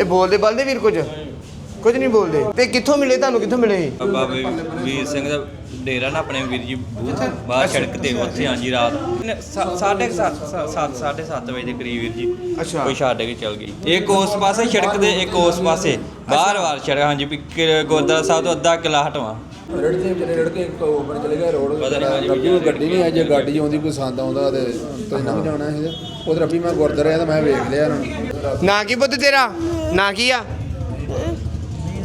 ਇਹ ਬੋਲਦੇ ਬਲਦੇ ਵੀਰ ਕੁਝ? ਕੁਝ ਨਹੀਂ ਬੋਲਦੇ। ਤੇ ਕਿੱਥੋਂ ਮਿਲੇ ਤੁਹਾਨੂੰ? ਕਿੱਥੋਂ ਮਿਲੇ? ਬਾਬੇ ਵੀਰ ਸਿੰਘ ਦਾ ਡੇਰਾ ਨਾ ਆਪਣੇ ਵੀਰ ਜੀ ਬਾਹਰ ਸੜਕ ਤੇ ਉੱਥੇ ਹਾਂਜੀ ਰਾਤ ਨੇ ਸਾ- ਸਾਢੇ ਕੁ ਸੱਤ ਵਜੇ ਦੇ ਕਰੀਬ ਵੀਰ ਜੀ ਅੱਛਾ। ਕੋਈ ਛੱਡ ਕੇ ਚਲ ਗਈ। ਇੱਕ ਉਸ ਪਾਸੇ ਸੜਕ ਦੇ ਇੱਕ ਉਸ ਪਾਸੇ। ਬਾਹਰ ਵਾਰ ਸੜਕ ਹਾਂਜੀ ਵੀ ਕਿ- ਗੁਰਦੁਆਰਾ ਸਾਹਿਬ ਤੋਂ ਅੱਧਾ ਕਿਲਾ ਹਟਵਾ। ਰੜਦੇ ਚਲੇ ਰੜ ਕੇ ਇੱਕ ਉੱਪਰ ਚਲੇ ਗਿਆ ਰੋਡ ਪਤਾ ਨੀ ਭਾਜੀ ਰੱਬੀ ਨੂੰ ਗੱਡੀ ਨਹੀਂ ਆਈ ਜੇ ਗੱਡੀ ਆਉਂਦੀ ਕੋਈ ਸੰਦ ਆਉਂਦਾ ਤੇ ਤੁਸੀਂ ਲੰਘ ਜਾਣਾ ਸੀ। ਉਹ ਰੱਬੀ ਮੈਂ ਗੁਰਦੁਆਰੇ ਆ ਤਾਂ ਮੈਂ ਵੇਖ ਲਿਆ ਇਹਨਾਂ। ਨੂੰ ਨਾਂ ਕੀ ਪੁੱਤ ਤੇਰਾ? ਨਾਂ ਕੀ ਆ?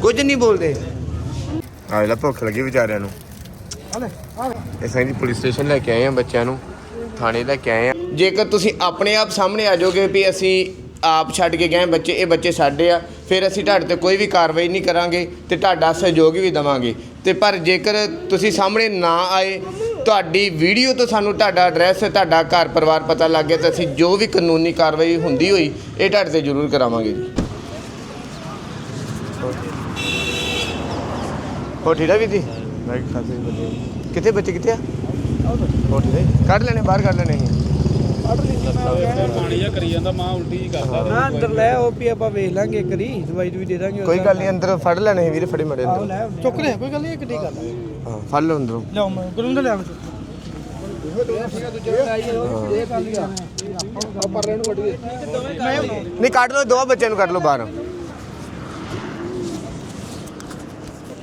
ਕੁਝ ਨਹੀਂ ਬੋਲਦੇ। ਆ ਲੈ ਭੁੱਖ ਲੱਗੀ ਵਿਚਾਰਿਆਂ ਨੂੰ। ਇਹ ਸਾਈਂ ਜੀ ਪੁਲਿਸ ਸਟੇਸ਼ਨ ਲੈ ਕੇ ਆਏ ਆ ਬੱਚਿਆਂ ਨੂੰ। ਥਾਣੇ ਲੈ ਕੇ ਆਏ ਆ। ਜੇਕਰ ਤੁਸੀਂ ਆਪਣੇ ਆਪ ਸਾਹਮਣੇ ਆ ਜਾਓਗੇ ਵੀ ਅਸੀਂ ਆਪ ਛੱਡ ਕੇ ਗਏ ਬੱਚੇ ਇਹ ਬੱਚੇ ਸਾਡੇ ਆ। ਫਿਰ ਅਸੀਂ ਤੁਹਾਡੇ ਤੇ ਕੋਈ ਵੀ ਕਾਰਵਾਈ ਨਹੀਂ ਕਰਾਂਗੇ ਤੇ ਤੁਹਾਡਾ ਸਹਿਯੋਗ ਵੀ ਦੇਵਾਂਗੇ। ਤੇ ਪਰ ਜੇਕਰ ਤੁਸੀਂ ਸਾਹਮਣੇ ਨਾ ਆਏ ਤੁਹਾਡੀ ਵੀਡੀਓ ਤੋਂ ਸਾਨੂੰ ਤੁਹਾਡਾ ਐਡਰੈਸ ਤੁਹਾਡਾ ਘਰ ਪਰਿਵਾਰ ਪਤਾ ਲੱਗ ਗਿਆ ਤਾਂ ਅਸੀਂ ਜੋ ਵੀ ਕਾਨੂੰਨੀ ਕਾਰਵਾਈ ਹੁੰਦੀ ਹੋਈ ਇਹ ਤੁਹਾਡੇ ਤੇ ਜ਼ਰੂਰ ਕਰਾਵਾਂਗੇ ਜੀ। ਠੀਕ ਆ ਵੀ ਵਧੀਆ ਕਿੱਥੇ ਬੱਚੇ ਕਿੱਥੇ ਆ? ਠੀਕ ਹੈ ਕੱਢ ਲੈਣੇ ਬਾਹਰ ਕੱਢ ਲੈਣੇ। ਅਸੀਂ ਪਾਣੀ ਜਿਹਾ ਕਰੀ ਜਾਂਦਾ ਮਾਂ ਉਲਟੀ ਹੀ ਕਰਦਾ ਨਾ ਅੰਦਰ ਲੈ ਉਹ ਵੀ ਆਪਾਂ ਵੇਖ ਲਾਂਗੇ ਇੱਕ ਵਾਰੀ ਦਵਾਈ ਦੂਈ ਦੇ ਦਾਂਗੇ ਕੋਈ ਗੱਲ ਨਹੀਂ ਅੰਦਰ ਫੜ ਲੈਣੇ ਸੀ ਵੀਰੇ ਫੜੇ ਮੜੇ ਆਹੋ ਅੰਦਰ। ਲੈ ਚੁੱਕ ਲੈ ਕੋਈ ਗੱਲ ਨਹੀਂ ਕਿੱਡੀ ਗੱਲ ਹਾਂ ਫੜ ਲਓ ਅੰਦਰੋਂ। ਲਿਆਓ ਮੈਂ ਗੁਰੂ ਦਾ ਲਿਆਵਾਂ ਨਹੀਂ ਕੱਢ ਲਓ ਦੋ ਬੱਚਿਆਂ ਨੂੰ ਕੱਢ ਲਓ ਬਾਹਰ।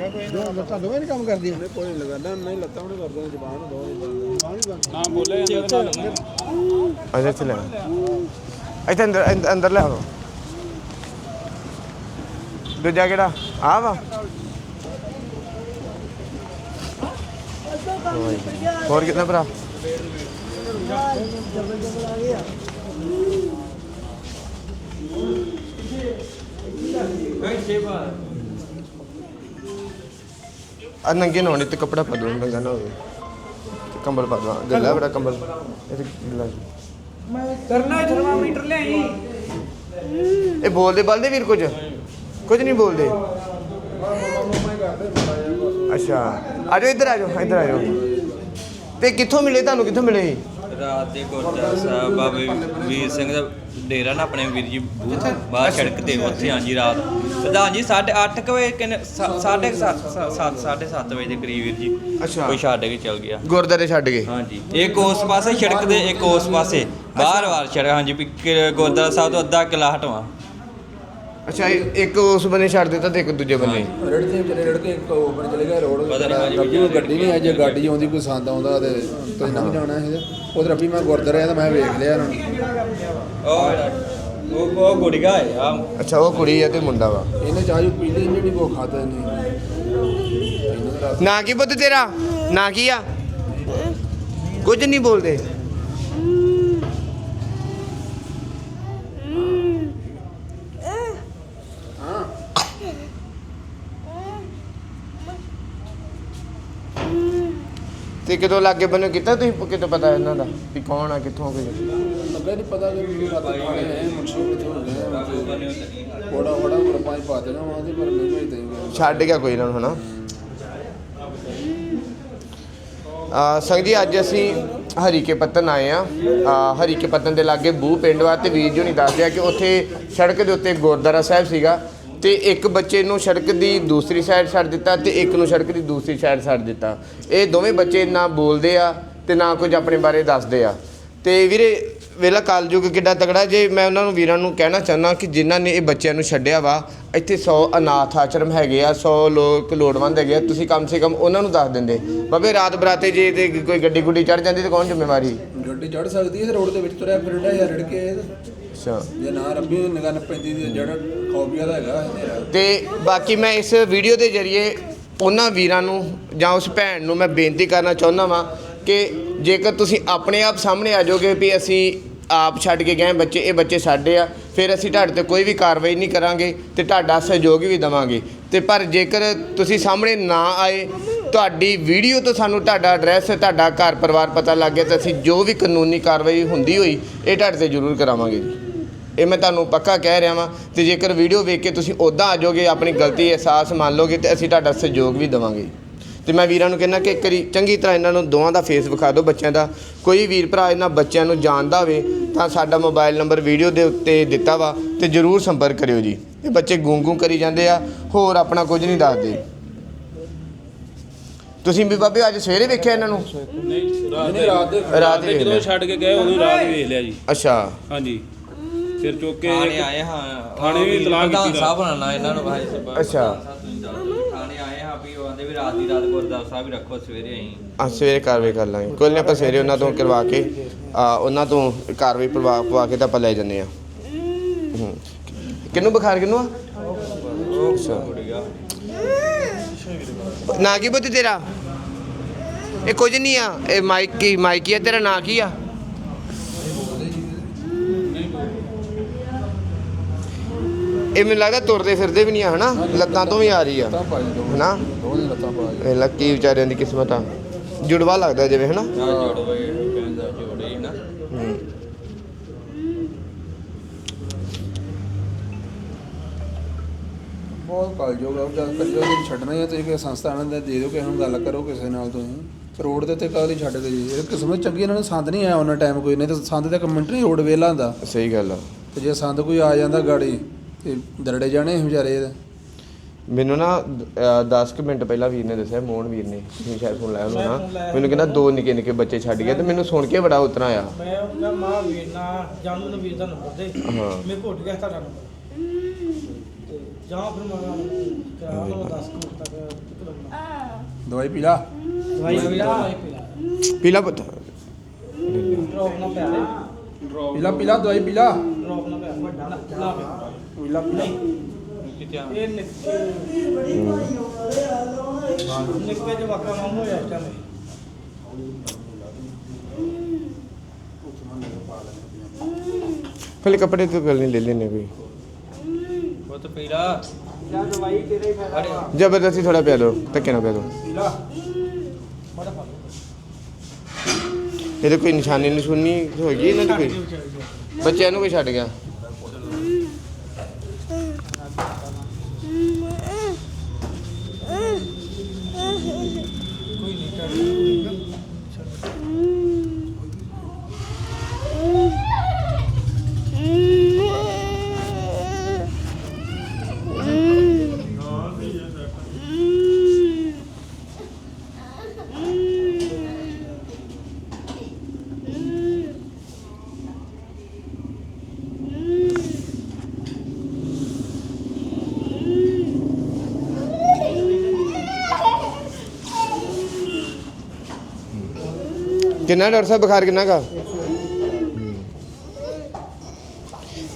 ਦੋਵੇਂ ਨਹੀਂ ਕੰਮ ਕਰਦੀਆਂ ਕੋਈ ਲਗਾਦਾ ਨਹੀਂ ਲੱਤਾਂ ਉਹਨੇ ਕਰਦਾ ਜ਼ਬਾਨ ਦੋ ਨਾ ਬੋਲੇ ਜਾਂਦਾ ਤੇ ਇੱਥੇ ਲੈ ਇੱਥੇ ਅੰਦਰ ਅੰਦਰ ਲੈ ਆਓ ਦੂਜਾ ਕਿਹੜਾ ਆ ਵਾ ਹੋਰ ਕਿੰਨਾ ਭਰਾ ਆ ਨੰਗੇ ਨਹਾਉਣੇ ਤੇ ਕੱਪੜਾ ਪਾ ਦੋ ਨੰਗਾ ਨਾ ਹੋਵੇ ਤੇ ਕੰਬਲ ਪਾ ਦੋ ਗੱਲਾ ਬੜਾ ਕੰਬਲ। ਇਹ ਤੇ ਗਿੱਲਾ ਜੀ। ਕਰਨਾ ਥਰਮਾਮੀਟਰ ਲਿਆਈ। ਇਹ ਬੋਲਦੇ ਬਲਦੇ ਵੀਰ ਕੁਝ? ਕੁਝ ਨਹੀਂ ਬੋਲਦੇ। ਅੱਛਾ। ਆ ਜਾਓ ਇੱਧਰ ਆ ਜਾਓ ਇੱਧਰ ਆ ਜਾਓ। ਤੇ ਕਿੱਥੋਂ ਮਿਲੇ? ਤੁਹਾਨੂੰ ਕਿੱਥੋਂ ਮਿਲੇ ਇਹ? ਰਾਤ ਦੇ ਗੁਰਦੁਆਰਾ ਸਾਹਿਬ ਬਾਬੇ ਵੀਰ ਸਿੰਘ ਦਾ ਡੇਰਾ ਨਾ ਆਪਣੇ ਵੀਰ ਜੀ ਬਾਹਰ ਸੜਕ ਤੇ ਉੱਥੇ ਹਾਂਜੀ ਰਾਤ। ਪ੍ਰਧਾਨ ਜੀ 8:30 ਵਜੇ ਕਿੰਨੇ ਸਾਢੇ ਕੁ ਸੱਤ ਸੱਤ- ਸੱਤ ਸਾਢੇ ਸੱਤ ਵਜੇ ਦੇ ਕਰੀਬ ਵੀਰ ਜੀ ਅੱਛਾ। ਕੋਈ ਛੱਡ ਕੇ ਚਲ ਗਿਆ। ਗੁਰਦਾਰੇ ਛੱਡ ਗਏ। ਹਾਂਜੀ। ਇੱਕ ਉਸ ਪਾਸੇ ਸੜਕ ਦੇ ਇੱਕ ਉਸ ਪਾਸੇ। ਬਾਹਰ ਵਾਰ ਸੜਕ ਹਾਂਜੀ ਗੁਰਦੁਆਰਾ ਸਾਹਿਬ ਤੋਂ ਅੱਧਾ ਕਿਲਾ ਹਟਵਾ। ਅੱਛਾ ਇਹ ਇੱਕ ਉਸ ਬੰਨੇ ਛੱਡ ਦਿੱਤਾ ਤੇ ਇੱਕ ਦੂਜੇ ਬੰਨੇ। ਰੜਦੇ ਚਲੇ ਰੜ ਕੇ ਇੱਕ ਉੱਪਰ ਚਲੇ ਗਿਆ ਰੋਡ ਨੀ ਰੱਬੀ ਨੂੰ ਗੱਡੀ ਨਹੀਂ ਆਈ ਜੇ ਗੱਡੀ ਆਉਂਦੀ ਕੋਈ ਸੰਦ ਆਉਂਦਾ ਤੇ ਤੁਸੀਂ ਲੰਘ ਜਾਣਾ ਸੀ ਉਹ ਰੱਬੀ ਮੈਂ ਗੁਰਦੁਆਰੇ ਆ ਤਾਂ ਮੈਂ ਵੇਖ ਲਿਆ ਇਹਨਾਂ ਨੂੰ। ਉਹ ਉਹ ਉਹ ਗੁੜੀਆ ਹੈ ਆ। ਅੱਛਾ ਉਹ ਕੁੜੀ ਆ ਤੇ ਮੁੰਡਾ ਵਾ। ਇਹਨੇ ਚਾਹ ਜੂ ਪੀ ਲਈ ਇਹਨੇ ਨਹੀਂ ਕੋ ਖਾਦਾ ਨਹੀਂ ਇਹਨਾਂ ਦਾ ਨਾਂ ਕੀ ਪੁੱਤ ਤੇਰਾ? ਨਾਂ ਕੀ ਆ? ਕੁਝ ਨਹੀਂ ਬੋਲਦੇ। ਤੇ ਕਿਦੋਂ ਲਾਗੇ ਬੰਨੋ ਕੀਤਾ ਤੁਸੀਂ? ਕਿਤੋਂ ਪਤਾ ਇਹਨਾਂ ਦਾ ਵੀ ਕੌਣ ਆ ਕਿੱਥੋਂ ਕੋਈ? ਲੱਗਾ ਨਹੀਂ ਪਤਾ ਕਿ ਵੀ ਰਾਤ ਪਾਣੇ ਹੈ ਮੁਨਸ਼ੀ ਕਿੱਥੇ ਹੋ ਗਿਆ। ਕੋੜਾ ਕੋੜਾ ਗਰਪਾਂ ਪਾ ਦੇਣਾ ਵਾਂ ਤੇ ਪਰ ਮੈਨੂੰ ਹੀ ਦੇਂਗੇ ਛੱਡ ਗਿਆ ਕੋਈ ਨਾ ਹਨਾ? ਆ ਸੰਗ ਜੀ ਅੱਜ ਅਸੀਂ ਹਰੀਕੇ ਪੱਤਨ ਆਏ ਆ। ਹਰੀਕੇ ਪੱਤਨ ਦੇ ਲਾਗੇ ਬੂ ਪਿੰਡ ਵਾ ਤੇ ਵੀਰ ਜੀ ਨਹੀਂ ਦੱਸਦੇ ਆ ਕਿ ਉੱਥੇ ਸੜਕ ਦੇ ਉੱਤੇ ਗੁਰਦੁਆਰਾ ਸਾਹਿਬ ਸੀਗਾ। ਤੇ ਇੱਕ ਬੱਚੇ ਨੂੰ ਸੜਕ ਦੀ ਦੂਸਰੀ ਸਾਈਡ ਛੱਡ ਦਿੱਤਾ ਤੇ ਇੱਕ ਨੂੰ ਸੜਕ ਦੀ ਦੂਸਰੀ ਸਾਈਡ ਛੱਡ ਦਿੱਤਾ। ਇਹ ਦੋਵੇਂ ਬੱਚੇ ਨਾ ਬੋਲਦੇ ਆ ਤੇ ਨਾ ਕੁਝ ਆਪਣੇ ਬਾਰੇ ਦੱਸਦੇ ਆ। ਤੇ ਵੀਰੇ, ਵੇਲਾ ਕਾਲਯੁਗ ਕਿੱਡਾ ਤਗੜਾ ਜੇ ਮੈਂ ਉਹਨਾਂ ਨੂੰ ਵੀਰਾਂ ਨੂੰ ਕਹਿਣਾ ਚਾਹੁੰਦਾ ਕਿ ਜਿਨ੍ਹਾਂ ਨੇ ਇਹ ਬੱਚਿਆਂ ਨੂੰ ਛੱਡਿਆ ਵਾ, ਇੱਥੇ 100 ਅਨਾਥ ਆਸ਼ਰਮ ਹੈਗੇ ਆ 100 ਲੋਕ ਲੋੜਵੰਦ ਹੈਗੇ ਆ, ਤੁਸੀਂ ਕਮ ਸੇ ਕਮ ਉਹਨਾਂ ਨੂੰ ਦੱਸ ਦਿੰਦੇ। ਬਾਬੇ, ਰਾਤ ਬਰਾਤੇ ਜੇ ਤੇ ਕੋਈ ਗੱਡੀ ਗੁੱਡੀ ਚੜ ਜਾਂਦੀ ਤੇ ਕੌਣ ਜ਼ਿੰਮੇਵਾਰੀ? ਗੱਡੀ ਚੜ ਸਕਦੀ ਹੈ, ਰੋਡ ਦੇ ਵਿੱਚ ਤੁਰਿਆ ਫਿਰਦਾ ਯਾਰ ਰੜ ਕੇ ਅੱਛਾ। ਜੇ ਨਾ ਰੱਬੀ ਨੂੰ ਨਿਗਾਹ ਨਾ ਪੈਂਦੀ ਤੇ ਜਿਹੜਾ ਖੌਫੀਆ ਦਾ ਹੈਗਾ ਹਨੇਰਾ ਤੇ ਬਾਕੀ ਮੈਂ ਇਸ ਵੀਡੀਓ ਦੇ ਜ਼ਰੀਏ ਉਹਨਾਂ ਵੀਰਾਂ ਨੂੰ ਜਾਂ ਉਸ ਭੈਣ ਨੂੰ ਮੈਂ ਬੇਨਤੀ ਕਰਨਾ ਚਾਹੁੰਦਾ ਵਾਂ ਕਿ ਜੇਕਰ ਤੁਸੀਂ ਆਪਣੇ ਆਪ ਸਾਹਮਣੇ ਆ ਜਾਓਗੇ ਵੀ ਅਸੀਂ ਆਪ ਛੱਡ ਕੇ ਗਏ ਬੱਚੇ ਇਹ ਬੱਚੇ ਸਾਡੇ ਆ ਫਿਰ ਅਸੀਂ ਤੁਹਾਡੇ ਤੇ ਕੋਈ ਵੀ ਕਾਰਵਾਈ ਨਹੀਂ ਕਰਾਂਗੇ ਤੇ ਤੁਹਾਡਾ ਸਹਿਯੋਗ ਵੀ ਦੇਵਾਂਗੇ। ਤੇ ਪਰ ਜੇਕਰ ਤੁਸੀਂ ਸਾਹਮਣੇ ਨਾ ਆਏ ਤੁਹਾਡੀ ਵੀਡੀਓ ਤੋਂ ਸਾਨੂੰ ਤੁਹਾਡਾ ਐਡਰੈਸ ਤੁਹਾਡਾ ਘਰ ਪਰਿਵਾਰ ਪਤਾ ਲੱਗ ਗਿਆ ਤਾਂ ਅਸੀਂ ਜੋ ਵੀ ਕਾਨੂੰਨੀ ਕਾਰਵਾਈ ਹੁੰਦੀ ਹੋਈ ਇਹ ਤੁਹਾਡੇ ਤੇ ਜ਼ਰੂਰ ਕਰਾਵਾਂਗੇ ਜੀ। ਇਹ ਮੈਂ ਤੁਹਾਨੂੰ ਪੱਕਾ ਕਹਿ ਰਿਹਾ ਵਾਂ ਤੇ ਜੇਕਰ ਵੀਡੀਓ ਵੇਖ ਕੇ ਤੁਸੀਂ ਉਦਾਂ ਆ ਜਾਓਗੇ ਆਪਣੀ ਗਲਤੀ ਅਹਿਸਾਸ ਮੰਨ ਲਓਗੇ ਤੇ ਅਸੀਂ ਤੁਹਾਡਾ ਸਹਿਯੋਗ ਵੀ ਦੇਵਾਂਗੇ। ਤੇ ਮੈਂ ਵੀਰਾਂ ਨੂੰ ਕਹਿੰਦਾ ਕਿ ਇੱਕ ਵਾਰੀ ਚੰਗੀ ਤਰ੍ਹਾਂ ਇਹਨਾਂ ਨੂੰ ਦੋਵਾਂ ਦਾ ਫੇਸ ਵਿਖਾ ਦਿਓ ਬੱਚਿਆਂ ਦਾ। ਕੋਈ ਵੀਰ ਭਰਾ ਇਹਨਾਂ ਬੱਚਿਆਂ ਨੂੰ ਜਾਣਦਾ ਹੋਵੇ ਤਾਂ ਸਾਡਾ ਮੋਬਾਈਲ ਨੰਬਰ ਵੀਡੀਓ ਦੇ ਉੱਤੇ ਦਿੱਤਾ ਵਾ ਤੇ ਜਰੂਰ ਸੰਪਰਕ ਕਰਿਓ ਜੀ। ਇਹ ਬੱਚੇ ਗੂੰ-ਗੂੰ ਕਰੀ ਜਾਂਦੇ ਆ ਹੋਰ ਆਪਣਾ ਕੁਝ ਨਹੀਂ ਦੱਸਦੇ। ਤੁਸੀਂ ਵੀ ਬਾਬੇ ਅੱਜ ਸਵੇਰੇ ਵੇਖਿਆ ਇਹਨਾਂ ਨੂੰ? ਨਹੀਂ ਰਾਤ ਦੇ ਰਾਤ ਜਦੋਂ ਲਿਆ ਛੱਡ ਕੇ ਗਏ ਉਦੋਂ ਰਾਤ ਵੇਖ ਲਿਆ ਜੀ। ਅੱਛਾ। ਹਾਂਜੀ। ਫਿਰ ਚੁੱਕ ਕੇ ਥਾਣੇ ਆਏ ਹਾਂ। ਥਾਣੇ ਵੀ ਇਤਲਾਹ ਕੀਤੀ ਪ੍ਰਧਾਨ। ਸਾਹਿਬ ਬਣਾਉਣਾ ਇਹਨਾਂ ਨੂੰ ਭਾਈ ਸਾਹਿਬ। ਅੱਛਾ। ਥਾਣੇ ਆਏ ਹਾਂ ਵੀ ਉਹ ਆਂਦੇ ਵੀ ਰਾਤ ਦੀ ਰਾਤ ਗੁਰਦਾਸ ਸਾਹਿਬ ਹੀ ਰੱਖੋ ਸਵੇਰੇ ਅਸੀਂ। ਆ ਸਵੇਰੇ ਕਾਰਵਾਈ ਕਰ ਲਾਂਗੇ। ਕੋਈ ਨਹੀਂ ਆਪਾਂ ਸਵੇਰੇ ਉਹਨਾਂ ਤੋਂ ਕਰਵਾ ਕੇ ਆ ਉਹਨਾਂ ਤੋਂ ਕਾਰਵਾਈ ਪਵਾ ਪਵਾ ਕੇ ਤਾਂ ਆਪਾਂ ਲੈ ਜੰਨੇ ਆ ਹੂੰ। ਕਿੰਨੂੰ ਬੁਖਾਰ ਕਿੰਨੂੰ ਆ? ਅੱਛਾ। ਨਾ ਕੀ ਬੁੱਧ ਤੇਰਾ? ਇਹ ਕੁਝ ਨਹੀਂ ਆ। ਇਹ ਮਾਈਕ ਕੀ ਮਾਈਕ ਹੀ ਆ ਤੇਰਾ ਨਾਂ ਕੀ ਆ? ਇਹ ਮੈਨੂੰ ਲੱਗਦਾ ਤੁਰਦੇ ਫਿਰਦੇ ਵੀ ਨਹੀਂ ਆ ਹਨਾ? ਲੱਤਾਂ ਤੋਂ ਵੀ ਆ ਰਹੀ ਆ। ਜੀ ਦੋ। ਹਨਾ? ਦੋ ਦੀ ਲੱਤਾਂ ਪਾ ਜੀ ਇਹ ਲੱਕੀ ਵਿਚਾਰਿਆਂ ਦੀ ਕਿਸਮਤ ਆ। ਜੁੜਵਾ ਲੱਗਦਾ ਜਿਵੇਂ ਹਨਾ? ਕਹਿੰਦਾ ਜੋੜੇ। ਬਹੁਤ ਕਲਯੋਗ ਆ। ਜਦ ਕਲਯੋਗ ਨੂੰ ਛੱਡਣਾ ਹੀ ਤੁਸੀਂ ਕਿਸੇ ਸੰਸਥਾ ਨਾਲ ਦੇ ਦਿਓ ਕਿਸੇ ਨੂੰ ਗੱਲ ਕਰੋ ਕਿਸੇ ਨਾਲ ਤੁਸੀਂ। ਰੋਡ ਦੇ ਉੱਤੇ ਕਾਹਲੀ ਛੱਡਦੇ ਜੀ ਇਹ ਕਿਸਮਤ ਚੰਗੀ ਇਹਨਾਂ ਨੂੰ ਸੰਦ ਨਹੀਂ ਆਇਆ ਉਹਨਾਂ ਟਾਈਮ ਕੋਈ। ਨਹੀਂ ਤੇ ਸੰਦ ਦਾ ਕਮੈਂਟ ਨਹੀਂ ਰੋਡ ਵੇਲਾ ਹੁੰਦਾ ਸਹੀ ਗੱਲ ਆ। ਤੇ ਜੇ ਸੰਦ ਕੋਈ ਆ ਜਾਂਦਾ ਗਾੜੀ ਤੇ ਦਰੜੇ ਜਾਣੇ ਸੀ ਵਿਚਾਰੇ ਇਹਦੇ? ਮੈਨੂੰ ਨਾ 10 ਕੁ ਮਿੰਟ ਪਹਿਲਾਂ ਵੀਰ ਨੇ ਦੱਸਿਆ ਮੋਹਨ ਵੀਰ ਨੇ ਤੁਸੀਂ ਸ਼ਾਇਦ ਫੋਨ ਲਾਇਆ ਹੋਣਾ। ਨਾ ਮੈਨੂੰ ਕਹਿੰਦਾ ਦੋ ਨਿੱਕੇ ਨਿੱਕੇ ਬੱਚੇ ਛੱਡ ਗਿਆ ਤੇ ਮੈਨੂੰ ਸੁਣ ਕੇ ਬੜਾ ਉਤਰਾ ਆ ਮੈਂ ਉਹਨਾਂ ਮਾਂ ਵੀਰ ਨਾ ਜਾਨੂ ਨੂੰ ਵੀਰ ਦਾ ਨੰਬਰ ਦੇ। ਹਾਂ। ਮੇਰੇ ਕੋਲ ਉੱਠ ਗਿਆ ਤੁਹਾਡਾ ਨੰਬਰ। ਤੇ ਜਾਂ ਫਿਰ ਮੈਂ ਕਰਾ ਲਓ 10 ਮਿੰਟ ਤੱਕ ਨਿਕਲਣਾ ਦਵਾਈ ਪੀ ਲਾ। ਦਵਾਈ ਵੀ ਦਵਾਈ ਪੀ ਲਾ। ਪੀਲਾ ਪੁੱਤ। ਡ੍ਰੌਪ ਨਾ ਪਿਆ ਦੇ ਪੀ ਲਾ ਪੀ ਲਾ ਦਵਾਈ ਪੀ ਲਾ ਡ੍ਰੌਪ ਨਾ ਪਿਆ ਵੱਡਾ ਨਾ ਲਾ ਪੀ ਲਾ ਪੀ ਲਾ ਕਿਤੇ ਆ ਇਹ ਨਿੱਕੇ ਨਿੱਕੇ ਜਿਹਾ ਵਾਕਾ ਨਾਮ ਹੋਇਆ ਇਸ ਟਾਈਮ ਪਹਿਲੇ ਕੱਪੜੇ ਤੋਂ ਗੱਲ ਨਹੀਂ ਲੈ ਲੈਣੇ ਕੋਈ ਉਹ ਤਾਂ ਪੀਲਾ ਜਾਂ ਦਵਾਈ ਤੇਰੇ ਹੀ ਫਾਇਦਾ ਜ਼ਬਰਦਸਤੀ ਥੋੜਾ ਪਿਆ ਦੋ ਧੱਕੇ ਨਾ ਪਿਆ ਦੋ ਪੀ ਲਾ ਬੜਾ ਫਾਇਦਾ ਇਹਦੇ ਕੋਈ ਨਿਸ਼ਾਨੀ ਨਿਸ਼ੂਨੀ ਹੋਈ ਇਹਨਾਂ ਦੀ ਕੋਈ? ਬੱਚਿਆਂ ਨੂੰ ਕੋਈ ਛੱਡ ਗਿਆ ਕੋਈ ਨਹੀਂ ਚੜ੍ਹਦਾ ਕਿੰਨਾ ਡਾਕਟਰ ਸਾਹਿਬ, ਬੁਖਾਰ ਕਿੰਨਾ ਗਾ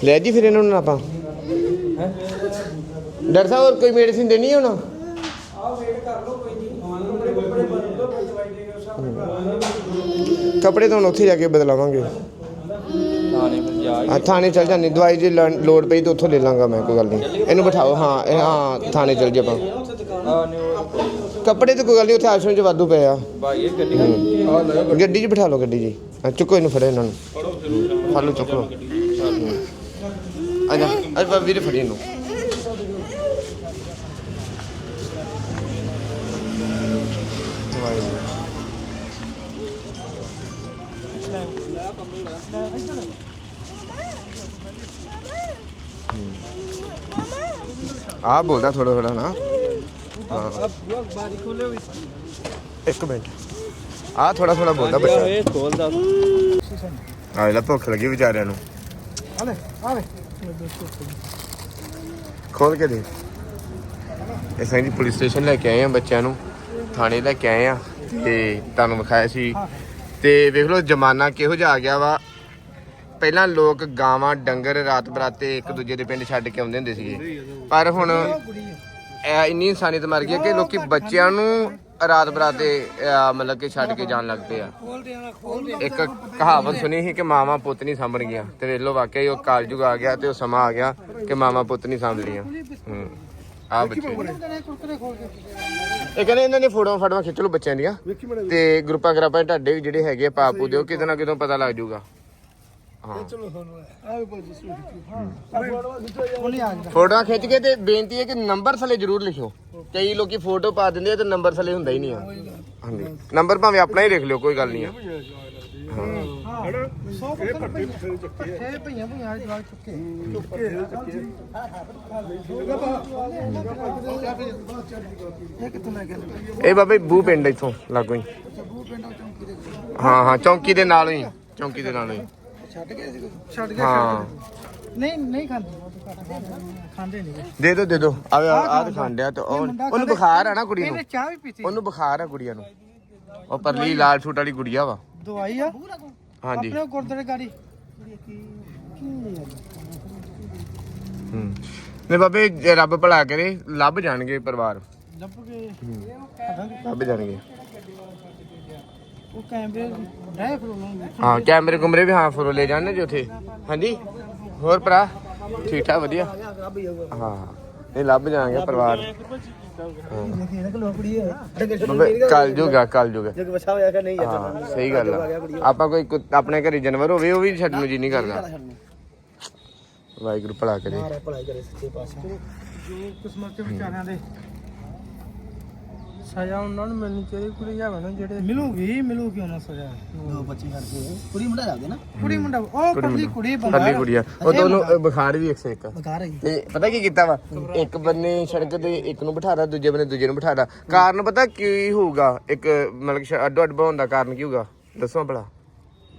ਲੈ ਜੀ ਫਿਰ ਇਹਨਾਂ ਨੂੰ ਆਪਾਂ। ਡਾਕਟਰ ਸਾਹਿਬ, ਹੋਰ ਕੋਈ ਮੈਡੀਸਿਨ ਦੇਣੀ ਹੈ ਹੁਣ? ਆਹ ਕੱਪੜੇ ਤਾਂ ਹੁਣ ਉੱਥੇ ਜਾ ਕੇ ਬਦਲਾਵਾਂਗੇ। ਥਾਣੇ ਫਿਰ ਜਾ ਆ ਥਾਣੇ ਚਲ ਜਾਂਦੀ। ਦਵਾਈ ਜੇ ਲੋੜ ਪਈ ਤਾਂ ਉੱਥੋਂ ਲੈ ਲਾਂਗਾ ਮੈਂ, ਕੋਈ ਗੱਲ ਨਹੀਂ। ਇਹਨੂੰ ਬਿਠਾਓ, ਹਾਂ ਹਾਂ, ਥਾਣੇ ਚਲ ਜੇ ਆਪਾਂ। ਕੱਪੜੇ ਤੇ ਕੋਈ ਗੱਲ ਨਹੀਂ ਉੱਥੇ ਆਸ਼ਰਮ 'ਚ ਵਾਧੂ ਪਏ ਆ। ਭਾਈ ਇਹ ਗੱਡੀ ਆ। ਲੈ ਗੱਡੀ। 'ਚ ਬਿਠਾ ਲਓ ਗੱਡੀ ਜੀ। ਹਾਂ ਚੁੱਕੋ ਇਹਨੂੰ ਫੜੋ ਇਹਨਾਂ ਨੂੰ। ਫੜ ਲਓ ਚੁੱਕ। ਲਓ ਆ ਜਾ ਵੀਰੇ ਫੜੀ ਇਹਨੂੰ। ਆ ਬੋਲਦਾ ਥੋੜਾ ਥੋੜਾ ਨਾ। ਬਾਰੀ ਖੋਲਿਓ ਇੱਕ ਮਿੰਟ। ਆ ਥੋੜਾ ਥੋੜਾ ਬੋਲਦਾ ਬੱਚਾ। ਇਹ ਖੋਲਦਾ ਆ ਲੈ ਭੁੱਖ ਲੱਗੀ ਵਿਚਾਰਿਆਂ ਨੂੰ। ਆਲੇ ਆਲੇ ਖੋਲ ਕੇ ਦੇ। ਇਹ ਸਾਈਂ ਪੁਲਿਸ ਸਟੇਸ਼ਨ ਲੈ ਕੇ ਆਏ ਆ ਬੱਚਿਆਂ ਨੂੰ। ਥਾਣੇ ਲੈ ਕੇ ਆਏ ਆ ਤੇ ਤੁਹਾਨੂੰ ਵਿਖਾਇਆ ਸੀ। ਤੇ ਵੇਖ ਲਓ ਜ਼ਮਾਨਾ ਕਿਹੋ ਜਿਹਾ ਆ ਗਿਆ ਵਾ। ਪਹਿਲਾਂ ਲੋਕ ਗਾਵਾਂ ਡੰਗਰ ਰਾਤ ਬਰਾਤੇ ਇੱਕ ਦੂਜੇ ਦੇ ਪਿੰਡ ਛੱਡ ਕੇ ਆਉਂਦੇ ਹੁੰਦੇ ਸੀਗੇ। ਪਰ ਹੁਣ ਇਹ ਇੰਨੀ ਇਨਸਾਨੀਅਤ ਮਰ ਗਈ ਹੈ ਕਿ ਲੋਕੀ ਬੱਚਿਆਂ ਨੂੰ ਰਾਤ ਬਰਾਤੇ ਮਤਲਬ ਕਿ ਛੱਡ ਕੇ ਜਾਣ ਲੱਗ ਪਏ ਆ। ਖੋਲ ਇੱਕ ਕਹਾਵਤ ਸੁਣੀ ਸੀ ਕਿ ਮਾਵਾ ਪੁੱਤ ਨਹੀਂ ਸਾਂਭਣ ਗਿਆ ਤੇ ਵੇਖ ਲਓ ਵਾਕਿਆ ਉਹ ਕਾਲਜੁਗ ਆ ਗਿਆ ਤੇ ਉਹ ਸਮਾਂ ਆ ਗਿਆ ਕਿ ਮਾਵਾ ਪੁੱਤ ਨਹੀਂ ਸਾਂਭ ਲੀਆਂ ਹੂੰ ਆ ਬੱਚੇ ਇਹ ਕਹਿੰਦੇ ਇਹਨਾਂ ਨੇ ਫੋਟੋਆਂ ਫਾਟੋਆਂ ਖਿੱਚ ਲੋ ਬੱਚਿਆਂ ਦੀਆਂ। ਤੇ ਗਰੁੱਪਾਂ ਗਰਾਪਾਂ ਤੁਹਾਡੇ ਵੀ ਜਿਹੜੇ ਹੈਗੇ ਆ, ਪਾਪੂ ਦੇ ਉਹ ਕਿਤੇ ਨਾ ਕਿਤੋਂ ਪਤਾ ਲੱਗ ਜਾਊਗਾ। ਫੋਟੋਆਂ ਖਿੱਚ ਕੇ ਤੇ ਬੇਨਤੀ ਹੈ ਕਿ ਨੰਬਰ ਥੱਲੇ ਜ਼ਰੂਰ ਲਿਖਿਓ। ਕਈ ਲੋਕੀ ਫੋਟੋ ਪਾ ਦਿੰਦੇ ਆ ਤੇ ਨੰਬਰ ਥੱਲੇ ਹੁੰਦਾ ਹੀ ਨਹੀਂ ਆ। ਹਾਂਜੀ। ਨੰਬਰ ਭਾਵੇਂ ਆਪਣਾ ਹੀ ਲਿਖ ਲਿਓ ਕੋਈ ਗੱਲ ਨਹੀਂ ਆ। ਇਹ ਬਾਬੇ ਬੂ ਪਿੰਡ ਇੱਥੋਂ ਲਾਗੋ ਹੀ। ਹਾਂ ਹਾਂ ਚੌਂਕੀ ਦੇ ਨਾਲ ਹੀ ਚੌਂਕੀ ਦੇ ਨਾਲ ਹੀ। ਛੱਡ ਗਏ ਸੀ ਛੱਡ ਗਏ ਹਾਂ। ਨਹੀਂ ਨਹੀਂ ਖਾਂਦੇ। ਉਹ ਤਾਂ ਘੱਟ ਖਾਂਦੇ। ਨਹੀਂ। ਦੇ ਦੋ ਦੇ ਦੋ। ਆ ਆ ਤੇ ਖਾਂਡਿਆ ਤੇ ਉਹ- ਉਹਨੂੰ ਬੁਖਾਰ ਆ ਨਾ ਕੁੜੀ ਨੂੰ। ਇਹਨੇ ਚਾਹ ਵੀ ਪੀਤੀ। ਉਹਨੂੰ ਬੁਖਾਰ ਆ ਕੁੜੀਆਂ ਨੂੰ। ਉਹ ਪਰਲੀ ਲਾਲ ਛੂਟ ਵਾਲੀ ਗੁੜੀਆ ਵਾ। ਦਵਾਈ ਆ? ਹਾਂਜੀ। ਆਪਣੇ ਗੁਰਦੁਆਰੇ ਗਾੜੀ। ਹੂੰ। ਨੇ ਬਾਬੇ ਜੇ ਰੱਬ ਭਲਾ ਕਰੇ ਲੱਭ ਜਾਣਗੇ ਪਰਿਵਾਰ। ਲੱਭ ਕੇ ਲੱਭ ਜਾਣਗੇ। ਉਹ ਕੈਮਰੇ ਰਹਿ ਫਿਰ ਉਹਨਾਂ ਹਾਂ ਕੈਮਰੇ ਕੁਮਰੇ ਵੀ ਹਾਂ ਫਰੋ ਲੈ ਜਾਣੇ ਜੀ ਉਥੇ। ਹਾਂਜੀ? ਹੋਰ ਭਰਾ? ਠੀਕ ਠਾਕ ਵਧੀਆ? ਹਾਂ ਇਹ ਲੱਭ ਜਾਣਗੇ ਪਰਿਵਾਰ। ਕੱਲ ਜੂਗਾ ਕੱਲ ਜੂਗਾ ਜਗ। ਬਚਾ ਹੋਇਆ ਕਿ ਨਹੀਂ ਹਾਂ ਸਹੀ ਗੱਲ ਆ। ਆਪਾਂ ਕੋਈ ਆਪਣੇ ਘਰੇ ਜਾਨਵਰ ਹੋਵੇ ਉਹ ਵੀ ਛੱਡਣ ਨੂੰ ਜੀ ਨਹੀਂ ਕਰਦਾ। ਵਾਹਿਗੁਰੂ ਭਲਾ ਕਰੇ। ਭਲਾਈ ਕਰੇ ਸੱਚੇ ਪਾਤਸ਼ਾਹ। ਜੋ ਕਿਸਮਤ ਚ ਵਿਚਾਰਿਆਂ ਦੇ ਸਜ਼ਾ ਉਹਨਾਂ ਨੂੰ ਮਿਲਣੀ ਚਾਹੀਦੀ ਕੁੜੀ ਜਾਵੇ ਨਾ ਜਿਹੜੇ ਮਿਲੂਗੀ ਮਿਲੂਗੀ ਉਹਨਾਂ ਸਜ਼ਾ? ਦੋ ਬੱਚੇ ਕਰਕੇ ਕੁੜੀ ਮੁੰਡਾ ਜਾਂਦੇ ਨਾ। ਕੁੜੀ ਮੁੰਡਾ ਉਹ ਪਰਲੀ ਕੁੜੀ ਬੰਦਾ। ਪਰਲੀ ਕੁੜੀਆ ਉਹ ਦੋਨੋਂ ਅ, ਬੁਖਾਰ ਵੀ 101 ਬਕਾਰ ਹੈ ਤੇ ਪਤਾ ਕੀ ਕੀਤਾ ਵਾ? ਇੱਕ ਬੰਨੇ ਸੜਕ ਤੇ ਇੱਕ ਨੂੰ ਬਿਠਾਦਾ ਦੂਜੇ ਬੰਨੇ ਦੂਜੇ ਨੂੰ ਬਿਠਾਦਾ ਕਾਰਨ ਪਤਾ ਕੀ ਹੋਊਗਾ? ਇੱਕ ਮਤਲਬ ਕਿ ਅੱਡੋ ਅੱਡ ਹੋਣ ਦਾ ਕਾਰਨ ਕੀ ਹੋਊਗਾ? ਦੱਸੋ ਭਲਾ।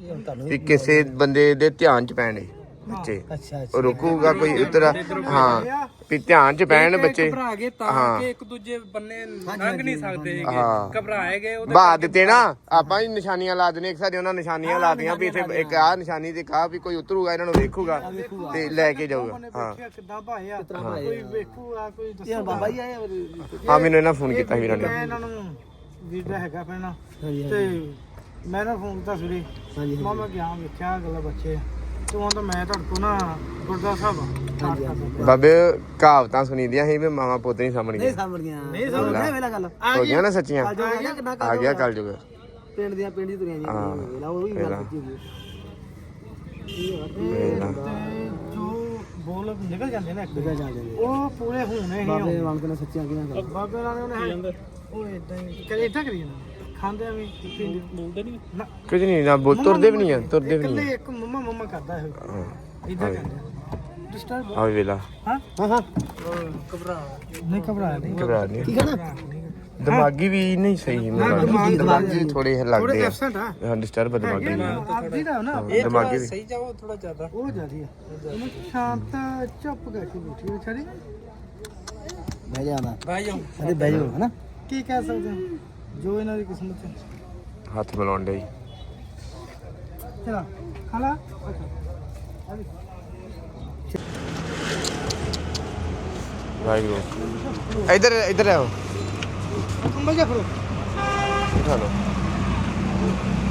ਇਹ ਹੁਣ ਤੁਹਾਨੂੰ ਵੀ ਕਿਸੇ ਬੰਦੇ ਦੇ ਧਿਆਨ ਚ ਪੈਣੇ ਬੱਚੇ। ਅੱਛਾ ਉਹ ਰੁਕੂਗਾ ਕੋਈ ਉਤਰ ਹਾਂ। ਵੀ ਧਿਆਨ ਚ ਪੈਣ ਬੱਚੇ। ਘਬਰਾ ਗਏ ਤਾਂ ਹਾਂ। ਕਿ ਇੱਕ ਦੂਜੇ ਬੰਨੇ ਲੰਘ ਨਹੀਂ ਸਕਦੇ ਹੈਗੇ। ਹਾਂ। ਘਬਰਾਏ ਗਏ ਉਹਦੇ ਬਾਦ ਦਿੱਤੇ ਨਾ ਆਪਾਂ ਹੀ ਨਿਸ਼ਾਨੀਆਂ ਲਾ ਦਨੇ ਇੱਕ ਸਾਡੇ ਉਹਨਾਂ ਨਿਸ਼ਾਨੀਆਂ ਲਾਦੀਆਂ ਵੀ ਇੱਥੇ ਇੱਕ ਆਹ ਨਿਸ਼ਾਨੀ ਤੇ ਕਹਾ ਵੀ ਕੋਈ ਉਤਰੂਗਾ ਇਹਨਾਂ ਨੂੰ ਵੇਖੂਗਾ ਤੇ ਲੈ ਕੇ ਜਾਊਗਾ। ਹਾਂ। ਵੇਖਿਆ ਕਿੱਦਾਂ ਭਾਇਆ ਕੋਈ ਵੇਖੂਗਾ ਕੋਈ ਦੱਸੂਗਾ ਬਾਬਾ ਜੀ ਆਏ ਆ ਹਾਂ ਮੈਨੂੰ ਇਹਨਾਂ ਫੋਨ ਕੀਤਾ ਵੀਰਾਂ ਨੇ। ਮੈਂ ਇਹਨਾਂ ਨੂੰ ਵੀਰ ਦਾ ਹੈਗਾ ਪੈਣਾ ਤੇ ਮੈਂ ਨਾ ਫੋਨ ਕੀਤਾ ਸਵੇਰੇ ਮੈਂ ਮੈਂ ਗਿਆ ਵੇਖਿਆ ਗੱਲਾਂ ਬੱਚੇ। ਆ। ਤੂੰ ਆਂਦਾ ਮੈਂ ਤੁਹਾਡੇ ਕੋਲ ਨਾ ਗੁਰਦਾ ਸਾਹਿਬ ਪਾਠ ਕਰਦਾ ਬਾਬੇ ਕਹਾਵਤਾਂ ਸੁਣੀਦੀਆਂ ਸੀ ਵੀ ਮਾਵਾ ਪੁੱਤ ਨਹੀਂ ਸਾਹਮਣੀਆਂ ਸਾਂਭਣ ਗਿਆ ਨਹੀਂ ਸਮਝਿਆ ਵੇਲਾ ਗੱਲ। ਹੋ ਗਿਆ ਨਾ ਸੱਚੀਆਂ? ਆ ਗਿਆ ਕਿੰਨਾ ਆ ਗਿਆ ਕੱਲ ਜੁਗ ਪਿੰਡ ਦੀਆਂ ਪਿੰਡ ਦੀ ਤੁਰੀਆਂ ਹਾਂ। ਜੀ ਵੇਲਾ ਉਹ ਵੀ ਗੱਲ ਵੇਲਾ। ਹੋਈ ਵੇਲਾ। ਤੇ ਜੋ ਬੋਲ ਨਿਕਲ ਜਾਂਦੇ ਨੇ ਇੱਕ ਜਾ ਜਾਂਦੇ ਉਹ ਪੂਰੇ ਹੋਣੇ ਹੀ ਬਾਬੇ ਹੋਣੇ। ਵਾਂਗ ਨੇ ਸੱਚੀਆਂ ਕਿਹਾ ਗੱਲ। ਬਾਬੇ ਨਾਲ ਉਹਨੇ ਉਹ ਇਦਾਂ ਹੀ। ਕਦੇ ਇਦਾਂ ਕਰੀ ਜਾਂਦਾ ਖਾਂਦੇ ਵੀ ਪਿੰਡ ਬੋਲਦੇ ਨਹੀਂ ਨਾ। ਕੁਝ ਨਹੀਂ ਨਾ ਬੋ ਤੁਰਦੇ ਵੀ ਨਹੀਂ ਆ ਤੁਰਦੇ ਵੀ ਇਕੱਲੇ ਨਹੀਂ ਇੱਕ ਮੰਮਾ ਮੰਮਾ ਕਰਦਾ ਇਹ। ਹਾਂ ਇਦਾਂ ਕਰਦਾ ਡਿਸਟਰਬ ਆ। ਵੇਲਾ। ਹਾਂ? ਹਾਂ ਹਾਂ। ਘਬਰਾ ਨਹੀਂ ਘਬਰਾ ਨਹੀਂ। ਘਬਰਾ ਨਹੀਂ। ਠੀਕ ਹੈ ਨਾ? ਦਿਮਾਗੀ ਵੀ ਨਹੀਂ ਸਹੀ ਮੈਨੂੰ ਦਿਮਾਗੀ ਥੋੜੇ ਲੱਗਦੇ ਆ ਹਾਂ ਡਿਸਟਰਬ ਦਿਮਾਗੀ ਵੀ। ਆਪਦੀ ਦਾ ਨਾ। ਦਿਮਾਗੀ ਸਹੀ ਜਾਓ ਥੋੜਾ ਜ਼ਿਆਦਾ। ਉਹ ਜਿਆਦੀ ਆ। ਸ਼ਾਂਤ ਚੁੱਪ ਕਰਕੇ ਬੈਠੀ ਵਿਚਾਰੀ। ਬਹਿ ਜਾਣਾ ਬਹਿ ਜਾਓ। ਅਰੇ ਬਹਿ ਜਾਓ ਹਨਾ? ਕੀ ਕਹਿ ਸਕਦੇ ਹਾਂ ਜੋ ਇਹਨਾਂ ਦੀ ਕਿਸਮਤ ਚ ਹੱਥ ਮਿਲਾਉਣ ਦੇ ਚਲਾ ਖਾਲਾ ਵਾਹਿਗੁਰੂ ਇੱਧਰ ਇੱਧਰ ਆਓ ਕੰਬਲ ਜਾ ਫੜੋ ਉਠਾ ਲਓ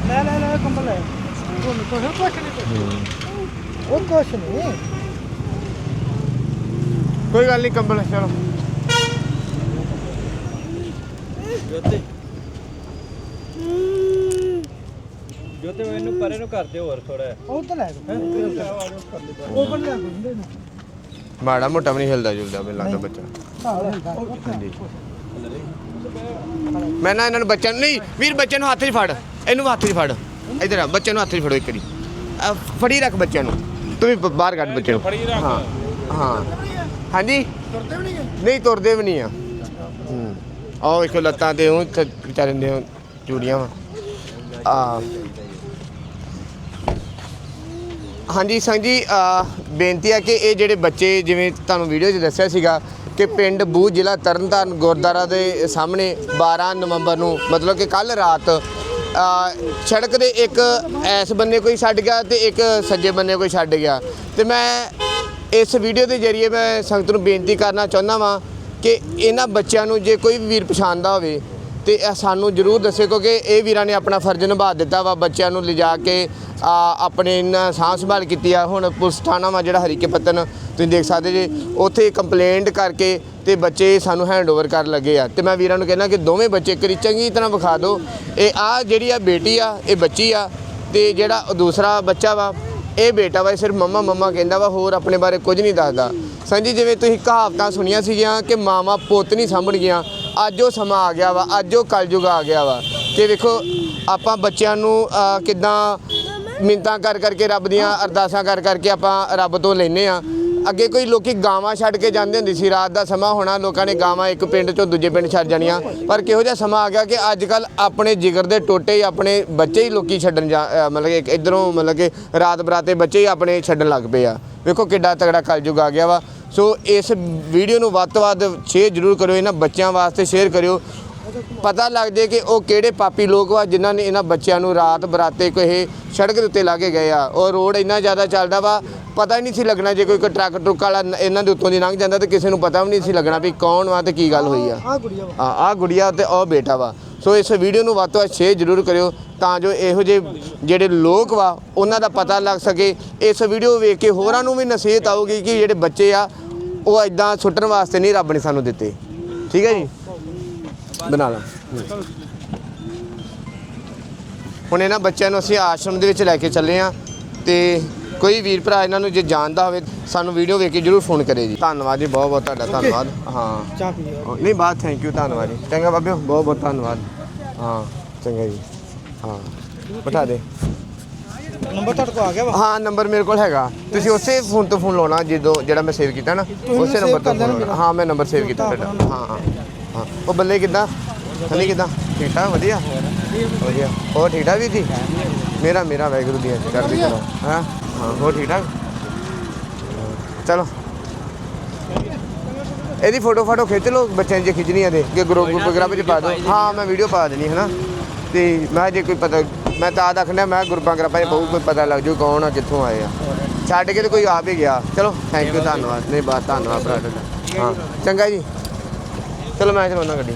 ਲੈ ਲੈ ਲੈ ਕੰਬਲ ਲੈ ਉਹ ਕੁਛ ਕੁਛ ਨਹੀਂ ਉਹ ਕੁਛ ਨਹੀਂ ਕੋਈ ਗੱਲ ਨਹੀਂ ਕੰਬਲ ਚਲੋ ਜੋਤੇ ਜੋਤੇ ਮੈਨੂੰ ਪਰੇ ਨੂੰ ਕਰਦੇ ਹੋਰ ਥੋੜਾ ਉਹ ਤਾਂ ਲੈ ਉਹ ਬੰਦ ਲੈ ਨੂੰ। ਮਾੜਾ ਮੋਟਾ ਵੀ ਨਹੀਂ ਹਿਲਦਾ ਜੁਲਦਾ ਮੈਨੂੰ ਲੱਗਦਾ ਬੱਚਾ। ਹਾਂਜੀ। ਮੈਂ ਨਾ ਇਹਨਾਂ ਨੂੰ ਬੱਚਿਆਂ ਨੂੰ ਨਹੀਂ ਵੀਰ ਬੱਚੇ ਨੂੰ ਹੱਥ 'ਚ ਫੜ। ਇਹਨੂੰ ਹੱਥ 'ਚ ਫੜ। ਇਧਰ ਆ ਬੱਚੇ ਨੂੰ ਹੱਥ 'ਚ ਫੜੋ ਇੱਕ ਵਾਰੀ। ਆਹ ਫੜੀ ਰੱਖ ਬੱਚਿਆਂ ਨੂੰ। ਤੂੰ ਵੀ ਬ- ਬਾਹਰ ਕੱਢ ਬੱਚੇ ਨੂੰ। ਹਾਂ ਹਾਂ। ਹਾਂਜੀ? ਤੁਰਦੇ ਵੀ ਨਹੀਂ ਨਹੀਂ ਤੁਰਦੇ ਵੀ ਨਹੀਂ ਆ। ਹੂੰ। ਆਹ ਵੇਖੋ ਲੱਤਾਂ ਤੇ ਉਹ ਇੱਥੇ ਵਿਚਾਰੇ ਦੇ ਚੂੜੀਆਂ ਵਾ। ਆ ਹਾਂਜੀ ਸੰਗ ਜੀ ਬੇਨਤੀ ਹੈ ਕਿ ਇਹ ਜਿਹੜੇ ਬੱਚੇ, ਜਿਵੇਂ ਤੁਹਾਨੂੰ ਵੀਡੀਓ 'ਚ ਦੱਸਿਆ ਸੀਗਾ ਕਿ ਪਿੰਡ ਬੂ ਜ਼ਿਲ੍ਹਾ ਤਰਨਤਾਰਨ ਗੁਰਦੁਆਰਾ ਦੇ ਸਾਹਮਣੇ 12 ਨਵੰਬਰ ਨੂੰ, ਮਤਲਬ ਕਿ ਕੱਲ ਰਾਤ ਸੜਕ ਦੇ ਇੱਕ ਐਸ ਬੰਨੇ ਕੋਈ ਛੱਡ ਗਿਆ ਤੇ ਇੱਕ ਸੱਜੇ ਬੰਨੇ ਕੋਈ ਛੱਡ ਗਿਆ। ਤੇ ਮੈਂ ਇਸ ਵੀਡੀਓ ਦੇ ਜ਼ਰੀਏ ਮੈਂ ਸੰਗਤ ਨੂੰ ਬੇਨਤੀ ਕਰਨਾ ਚਾਹੁੰਦਾ ਵਾਂ ਕਿ ਇਹਨਾਂ ਬੱਚਿਆਂ ਨੂੰ ਜੇ ਕੋਈ ਵੀਰ ਪਛਾਣਦਾ ਹੋਵੇ ਤੇ ਇਹ ਸਾਨੂੰ ਜਰੂਰ ਦੱਸਿਓ ਕਿਉਂਕਿ ਇਹ ਵੀਰਾਂ ਨੇ ਆਪਣਾ ਫਰਜ਼ ਨਿਭਾ ਦਿੱਤਾ ਵਾ, ਬੱਚਿਆਂ ਨੂੰ ਲਿਜਾ ਕੇ ਆਪਣੇ ਇਹਨਾਂ ਸਾਂਭ ਸੰਭਾਲ ਕੀਤੀ ਆ। ਹੁਣ ਪੁਲਿਸ ਥਾਣਾ ਵਾ ਜਿਹੜਾ ਹਰੀਕੇ ਪੱਤਨ ਤੁਸੀਂ ਦੇਖ ਸਕਦੇ ਜੇ, ਉੱਥੇ ਕੰਪਲੇਂਟ ਕਰਕੇ ਤੇ ਬੱਚੇ ਸਾਨੂੰ ਹੈਂਡਓਵਰ ਕਰਨ ਲੱਗੇ ਆ। ਤੇ ਮੈਂ ਵੀਰਾਂ ਨੂੰ ਕਹਿੰਦਾ ਕਿ ਦੋਵੇਂ ਬੱਚੇ ਕਰੀ ਚੰਗੀ ਤਰ੍ਹਾਂ ਵਿਖਾ ਦਿਓ। ਇਹ ਆ ਜਿਹੜੀ ਆ ਬੇਟੀ ਆ, ਇਹ ਬੱਚੀ ਆ, ਤੇ ਜਿਹੜਾ ਦੂਸਰਾ ਬੱਚਾ ਵਾ, ਇਹ ਬੇਟਾ ਵਾ, ਇਹ ਸਿਰਫ ਮੰਮਾ ਮੰਮਾ ਕਹਿੰਦਾ ਵਾ, ਹੋਰ ਆਪਣੇ ਬਾਰੇ ਕੁਝ ਨਹੀਂ ਦੱਸਦਾ। ਸੰਜੀ, ਜਿਵੇਂ ਤੁਸੀਂ ਕਹਾਵਤਾਂ ਸੁਣੀਆਂ ਸੀਗੀਆਂ ਕਿ ਮਾਵਾ ਪੁੱਤ ਨਹੀਂ ਸਾਂਭਣਗੀਆਂ ਅੱਜ ਉਹ ਸਮਾਂ ਆ ਗਿਆ ਵਾ ਅੱਜ ਉਹ ਕਲਯੁਗ ਆ ਗਿਆ ਵਾ। ਕਿ ਵੇਖੋ ਆਪਾਂ ਬੱਚਿਆਂ ਨੂੰ ਅਹ, ਕਿੱਦਾਂ ਮਿੰਤਾਂ ਕਰ ਕਰਕੇ ਰੱਬ ਦੀਆਂ ਅਰਦਾਸਾਂ ਕਰ ਕਰਕੇ ਆਪਾਂ ਰੱਬ ਤੋਂ ਲੈਨੇ ਆ ਅੱਗੇ ਕੋਈ ਲੋਕੀ ਗਾਵਾਂ ਛੱਡ ਕੇ ਜਾਂਦੇ ਹੁੰਦੇ ਸੀ ਰਾਤ ਦਾ ਸਮਾਂ ਹੋਣਾ ਲੋਕਾਂ ਨੇ ਗਾਵਾਂ ਇੱਕ ਪਿੰਡ ਚੋਂ ਦੂਜੇ ਪਿੰਡ ਛੱਡ ਜਾਣੀਆਂ। ਪਰ ਕਿਹੋ ਜਿਹਾ ਸਮਾਂ ਆ ਗਿਆ ਕਿ ਅੱਜ ਕੱਲ ਆਪਣੇ ਜਿਗਰ ਦੇ ਟੋਟੇ ਹੀ ਆਪਣੇ ਬੱਚੇ ਹੀ ਲੋਕੀ ਛੱਡਣ ਜਾ ਅ, ਮਤਲਬ ਕਿ ਇਧਰੋਂ ਮਤਲਬ ਕਿ ਰਾਤ ਬਰਾਤੇ ਬੱਚੇ ਹੀ ਆਪਣੇ ਛੱਡਣ ਲੱਗ ਪਏ ਆ। ਵੇਖੋ ਕਿੱਡਾ ਤਗੜਾ ਕਲਯੁਗ ਆ ਗਿਆ ਵਾ। ਸੋ ਇਸ ਵੀਡੀਓ ਨੂੰ ਵੱਧ ਤੋਂ ਵੱਧ ਸ਼ੇਅਰ ਜ਼ਰੂਰ ਕਰਿਓ ਇਹਨਾਂ ਬੱਚਿਆਂ ਵਾਸਤੇ ਸ਼ੇਅਰ ਕਰਿਓ। ਪਤਾ ਲੱਗ ਜੇ ਕਿ ਉਹ ਕਿਹੜੇ ਪਾਪੀ ਲੋਕ ਵਾ ਜਿਨ੍ਹਾਂ ਨੇ ਇਹਨਾਂ ਬੱਚਿਆਂ ਨੂੰ ਰਾਤ ਬਰਾਤੇ ਕੋਈ ਸੜਕ ਦੇ ਉੱਤੇ ਲਾ ਕੇ ਗਏ ਆ। ਉਹ ਰੋਡ ਇੰਨਾ ਜ਼ਿਆਦਾ ਚੱਲਦਾ ਵਾ ਪਤਾ ਹੀ ਨਹੀਂ ਸੀ ਲੱਗਣਾ ਜੇ ਕੋਈ ਟਰੱਕ ਟਰੁੱਕ ਵਾਲਾ ਇਹਨਾਂ ਦੇ ਉੱਤੋਂ ਦੀ ਲੰਘ ਜਾਂਦਾ ਤੇ ਕਿਸੇ ਨੂੰ ਪਤਾ ਵੀ ਨਹੀਂ ਸੀ ਲੱਗਣਾ ਵੀ ਕੌਣ ਵਾ ਤੇ ਕੀ ਗੱਲ ਹੋਈ ਆ। ਆ ਗੁੜੀਆ ਵਾ। ਹਾਂ ਆਹ ਗੁੜੀਆ ਤੇ ਉਹ ਬੇਟਾ ਵਾ। ਸੋ ਇਸ ਵੀਡੀਓ ਨੂੰ ਵੱਧ ਤੋਂ ਵੱਧ ਸ਼ੇਅਰ ਜ਼ਰੂਰ ਕਰਿਓ ਤਾਂ ਜੋ ਇਹੋ ਜਿਹੇ ਜਿਹੜੇ ਲੋਕ ਵਾ ਉਹਨਾਂ ਦਾ ਪਤਾ ਲੱਗ ਸਕੇ। ਇਸ ਵੀਡੀਓ ਵੇਖ ਕੇ ਹੋਰਾਂ ਨੂੰ ਵੀ ਨਸੀਹਤ ਆਊਗੀ ਕਿ ਜਿਹੜੇ ਬੱਚੇ ਆ ਉਹ ਇਦਾਂ ਸੁੱਟਣ ਵਾਸਤੇ ਨਹੀਂ ਰੱਬ ਨੇ ਸਾਨੂੰ ਦਿੱਤੇ। ਠੀਕ ਹੈ ਜੀ? ਬਣਾ ਲਾ। ਹੁਣ ਇਹਨਾਂ ਬੱਚਿਆਂ ਨੂੰ ਅਸੀਂ ਆਸ਼ਰਮ ਦੇ ਵਿੱਚ ਲੈ ਕੇ ਚੱਲੇ ਆ ਤੇ ਕੋਈ ਵੀਰ ਭਰਾ ਇਹਨਾਂ ਨੂੰ ਜੇ ਜਾਣਦਾ ਹੋਵੇ ਸਾਨੂੰ ਵੀਡੀਓ ਵੇਖ ਕੇ ਜਰੂਰ ਫੋਨ ਕਰੇ ਜੀ। ਧੰਨਵਾਦ ਜੀ ਬਹੁਤ ਬਹੁਤ ਤੁਹਾਡਾ ਧੰਨਵਾਦ। ਹਾਂ। ਚਾਹ ਪੀਓ ਨਹੀਂ ਬਾਤ ਥੈਂਕ ਯੂ ਧੰਨਵਾਦ ਜੀ। ਚੰਗਾ ਬਾਬਿਓ ਬਹੁਤ ਬਹੁਤ ਧੰਨਵਾਦ। ਹਾਂ ਚੰਗਾ ਜੀ। ਹਾਂ ਬਿਠਾ ਦੇ। ਨੰਬਰ ਤੁਹਾਡੇ ਕੋਲ ਆ ਗਿਆ ਵਾ? ਹਾਂ ਨੰਬਰ ਮੇਰੇ ਕੋਲ ਹੈਗਾ। ਤੁਸੀਂ ਉਸੇ ਫੋਨ ਤੋਂ ਫੋਨ ਲਾਉਣਾ ਜਦੋਂ ਜਿਹੜਾ ਮੈਂ ਸੇਵ ਕੀਤਾ ਨਾ ਉਸੇ ਨੰਬਰ ਤੋਂ। ਹਾਂ ਮੈਂ ਨੰਬਰ ਸੇਵ ਕੀਤਾ ਤੁਹਾਡਾ। ਹਾਂ ਹਾਂ। ਹਾਂ। ਉਹ ਬੱਲੇ ਕਿਦਾਂ? ਹਨੀ ਕਿਦਾਂ? ਠੀਕ ਠਾਕ ਵਧੀਆ? ਵਧੀਆ। ਹੋਰ ਠੀਕ ਠਾਕ ਵੀ ਜੀ? ਮੇਰਾ ਮੇਰਾ ਵਾਹਿਗੁਰੂ ਦੀ ਚੜ੍ਹਦੀ ਕਲਾ ਹਾਂ? ਹਾਂ ਹੋਰ ਠੀਕ ਠਾਕ? ਚਲੋ। ਇਹਦੀ ਫੋਟੋ ਫਾਟੋ ਖਿੱਚ ਲਓ ਬੱਚਿਆਂ ਦੀ ਜੇ ਖਿੱਚਣੀ ਆ ਤੇ ਕਿ ਗਰੁੱਪ ਵਗੈਰਾ ਵਿੱਚ ਪਾ ਦਿਓ। ਹਾਂ ਮੈਂ ਵੀਡੀਓ ਪਾ ਦੇਣੀ ਹੈ ਨਾ ਤੇ ਮੈਂ ਜੇ ਕੋਈ ਪਤਾ ਮੈਂ ਤਾਂ ਆਦ ਆਖਣਾ ਮੈਂ ਗਰੁੱਪਾਂ ਗਰਾਪਾਂ 'ਚ ਬਹੁਤ ਕੋਈ ਪਤਾ ਲੱਗ ਜੂ ਕੌਣ ਆ ਕਿੱਥੋਂ ਆਏ ਆ। ਛੱਡ ਕੇ ਤੇ ਕੋਈ ਆਪ ਹੀ ਗਿਆ। ਚਲੋ ਥੈਂਕ ਯੂ ਧੰਨਵਾਦ। ਨਹੀਂ ਬਾਤ ਧੰਨਵਾਦ ਭਰਾ ਹਾਂ ਚੰਗਾ ਜੀ। ਚਲੋ ਮੈਂ ਚਲਾਉਣਾ ਗੱਡੀ।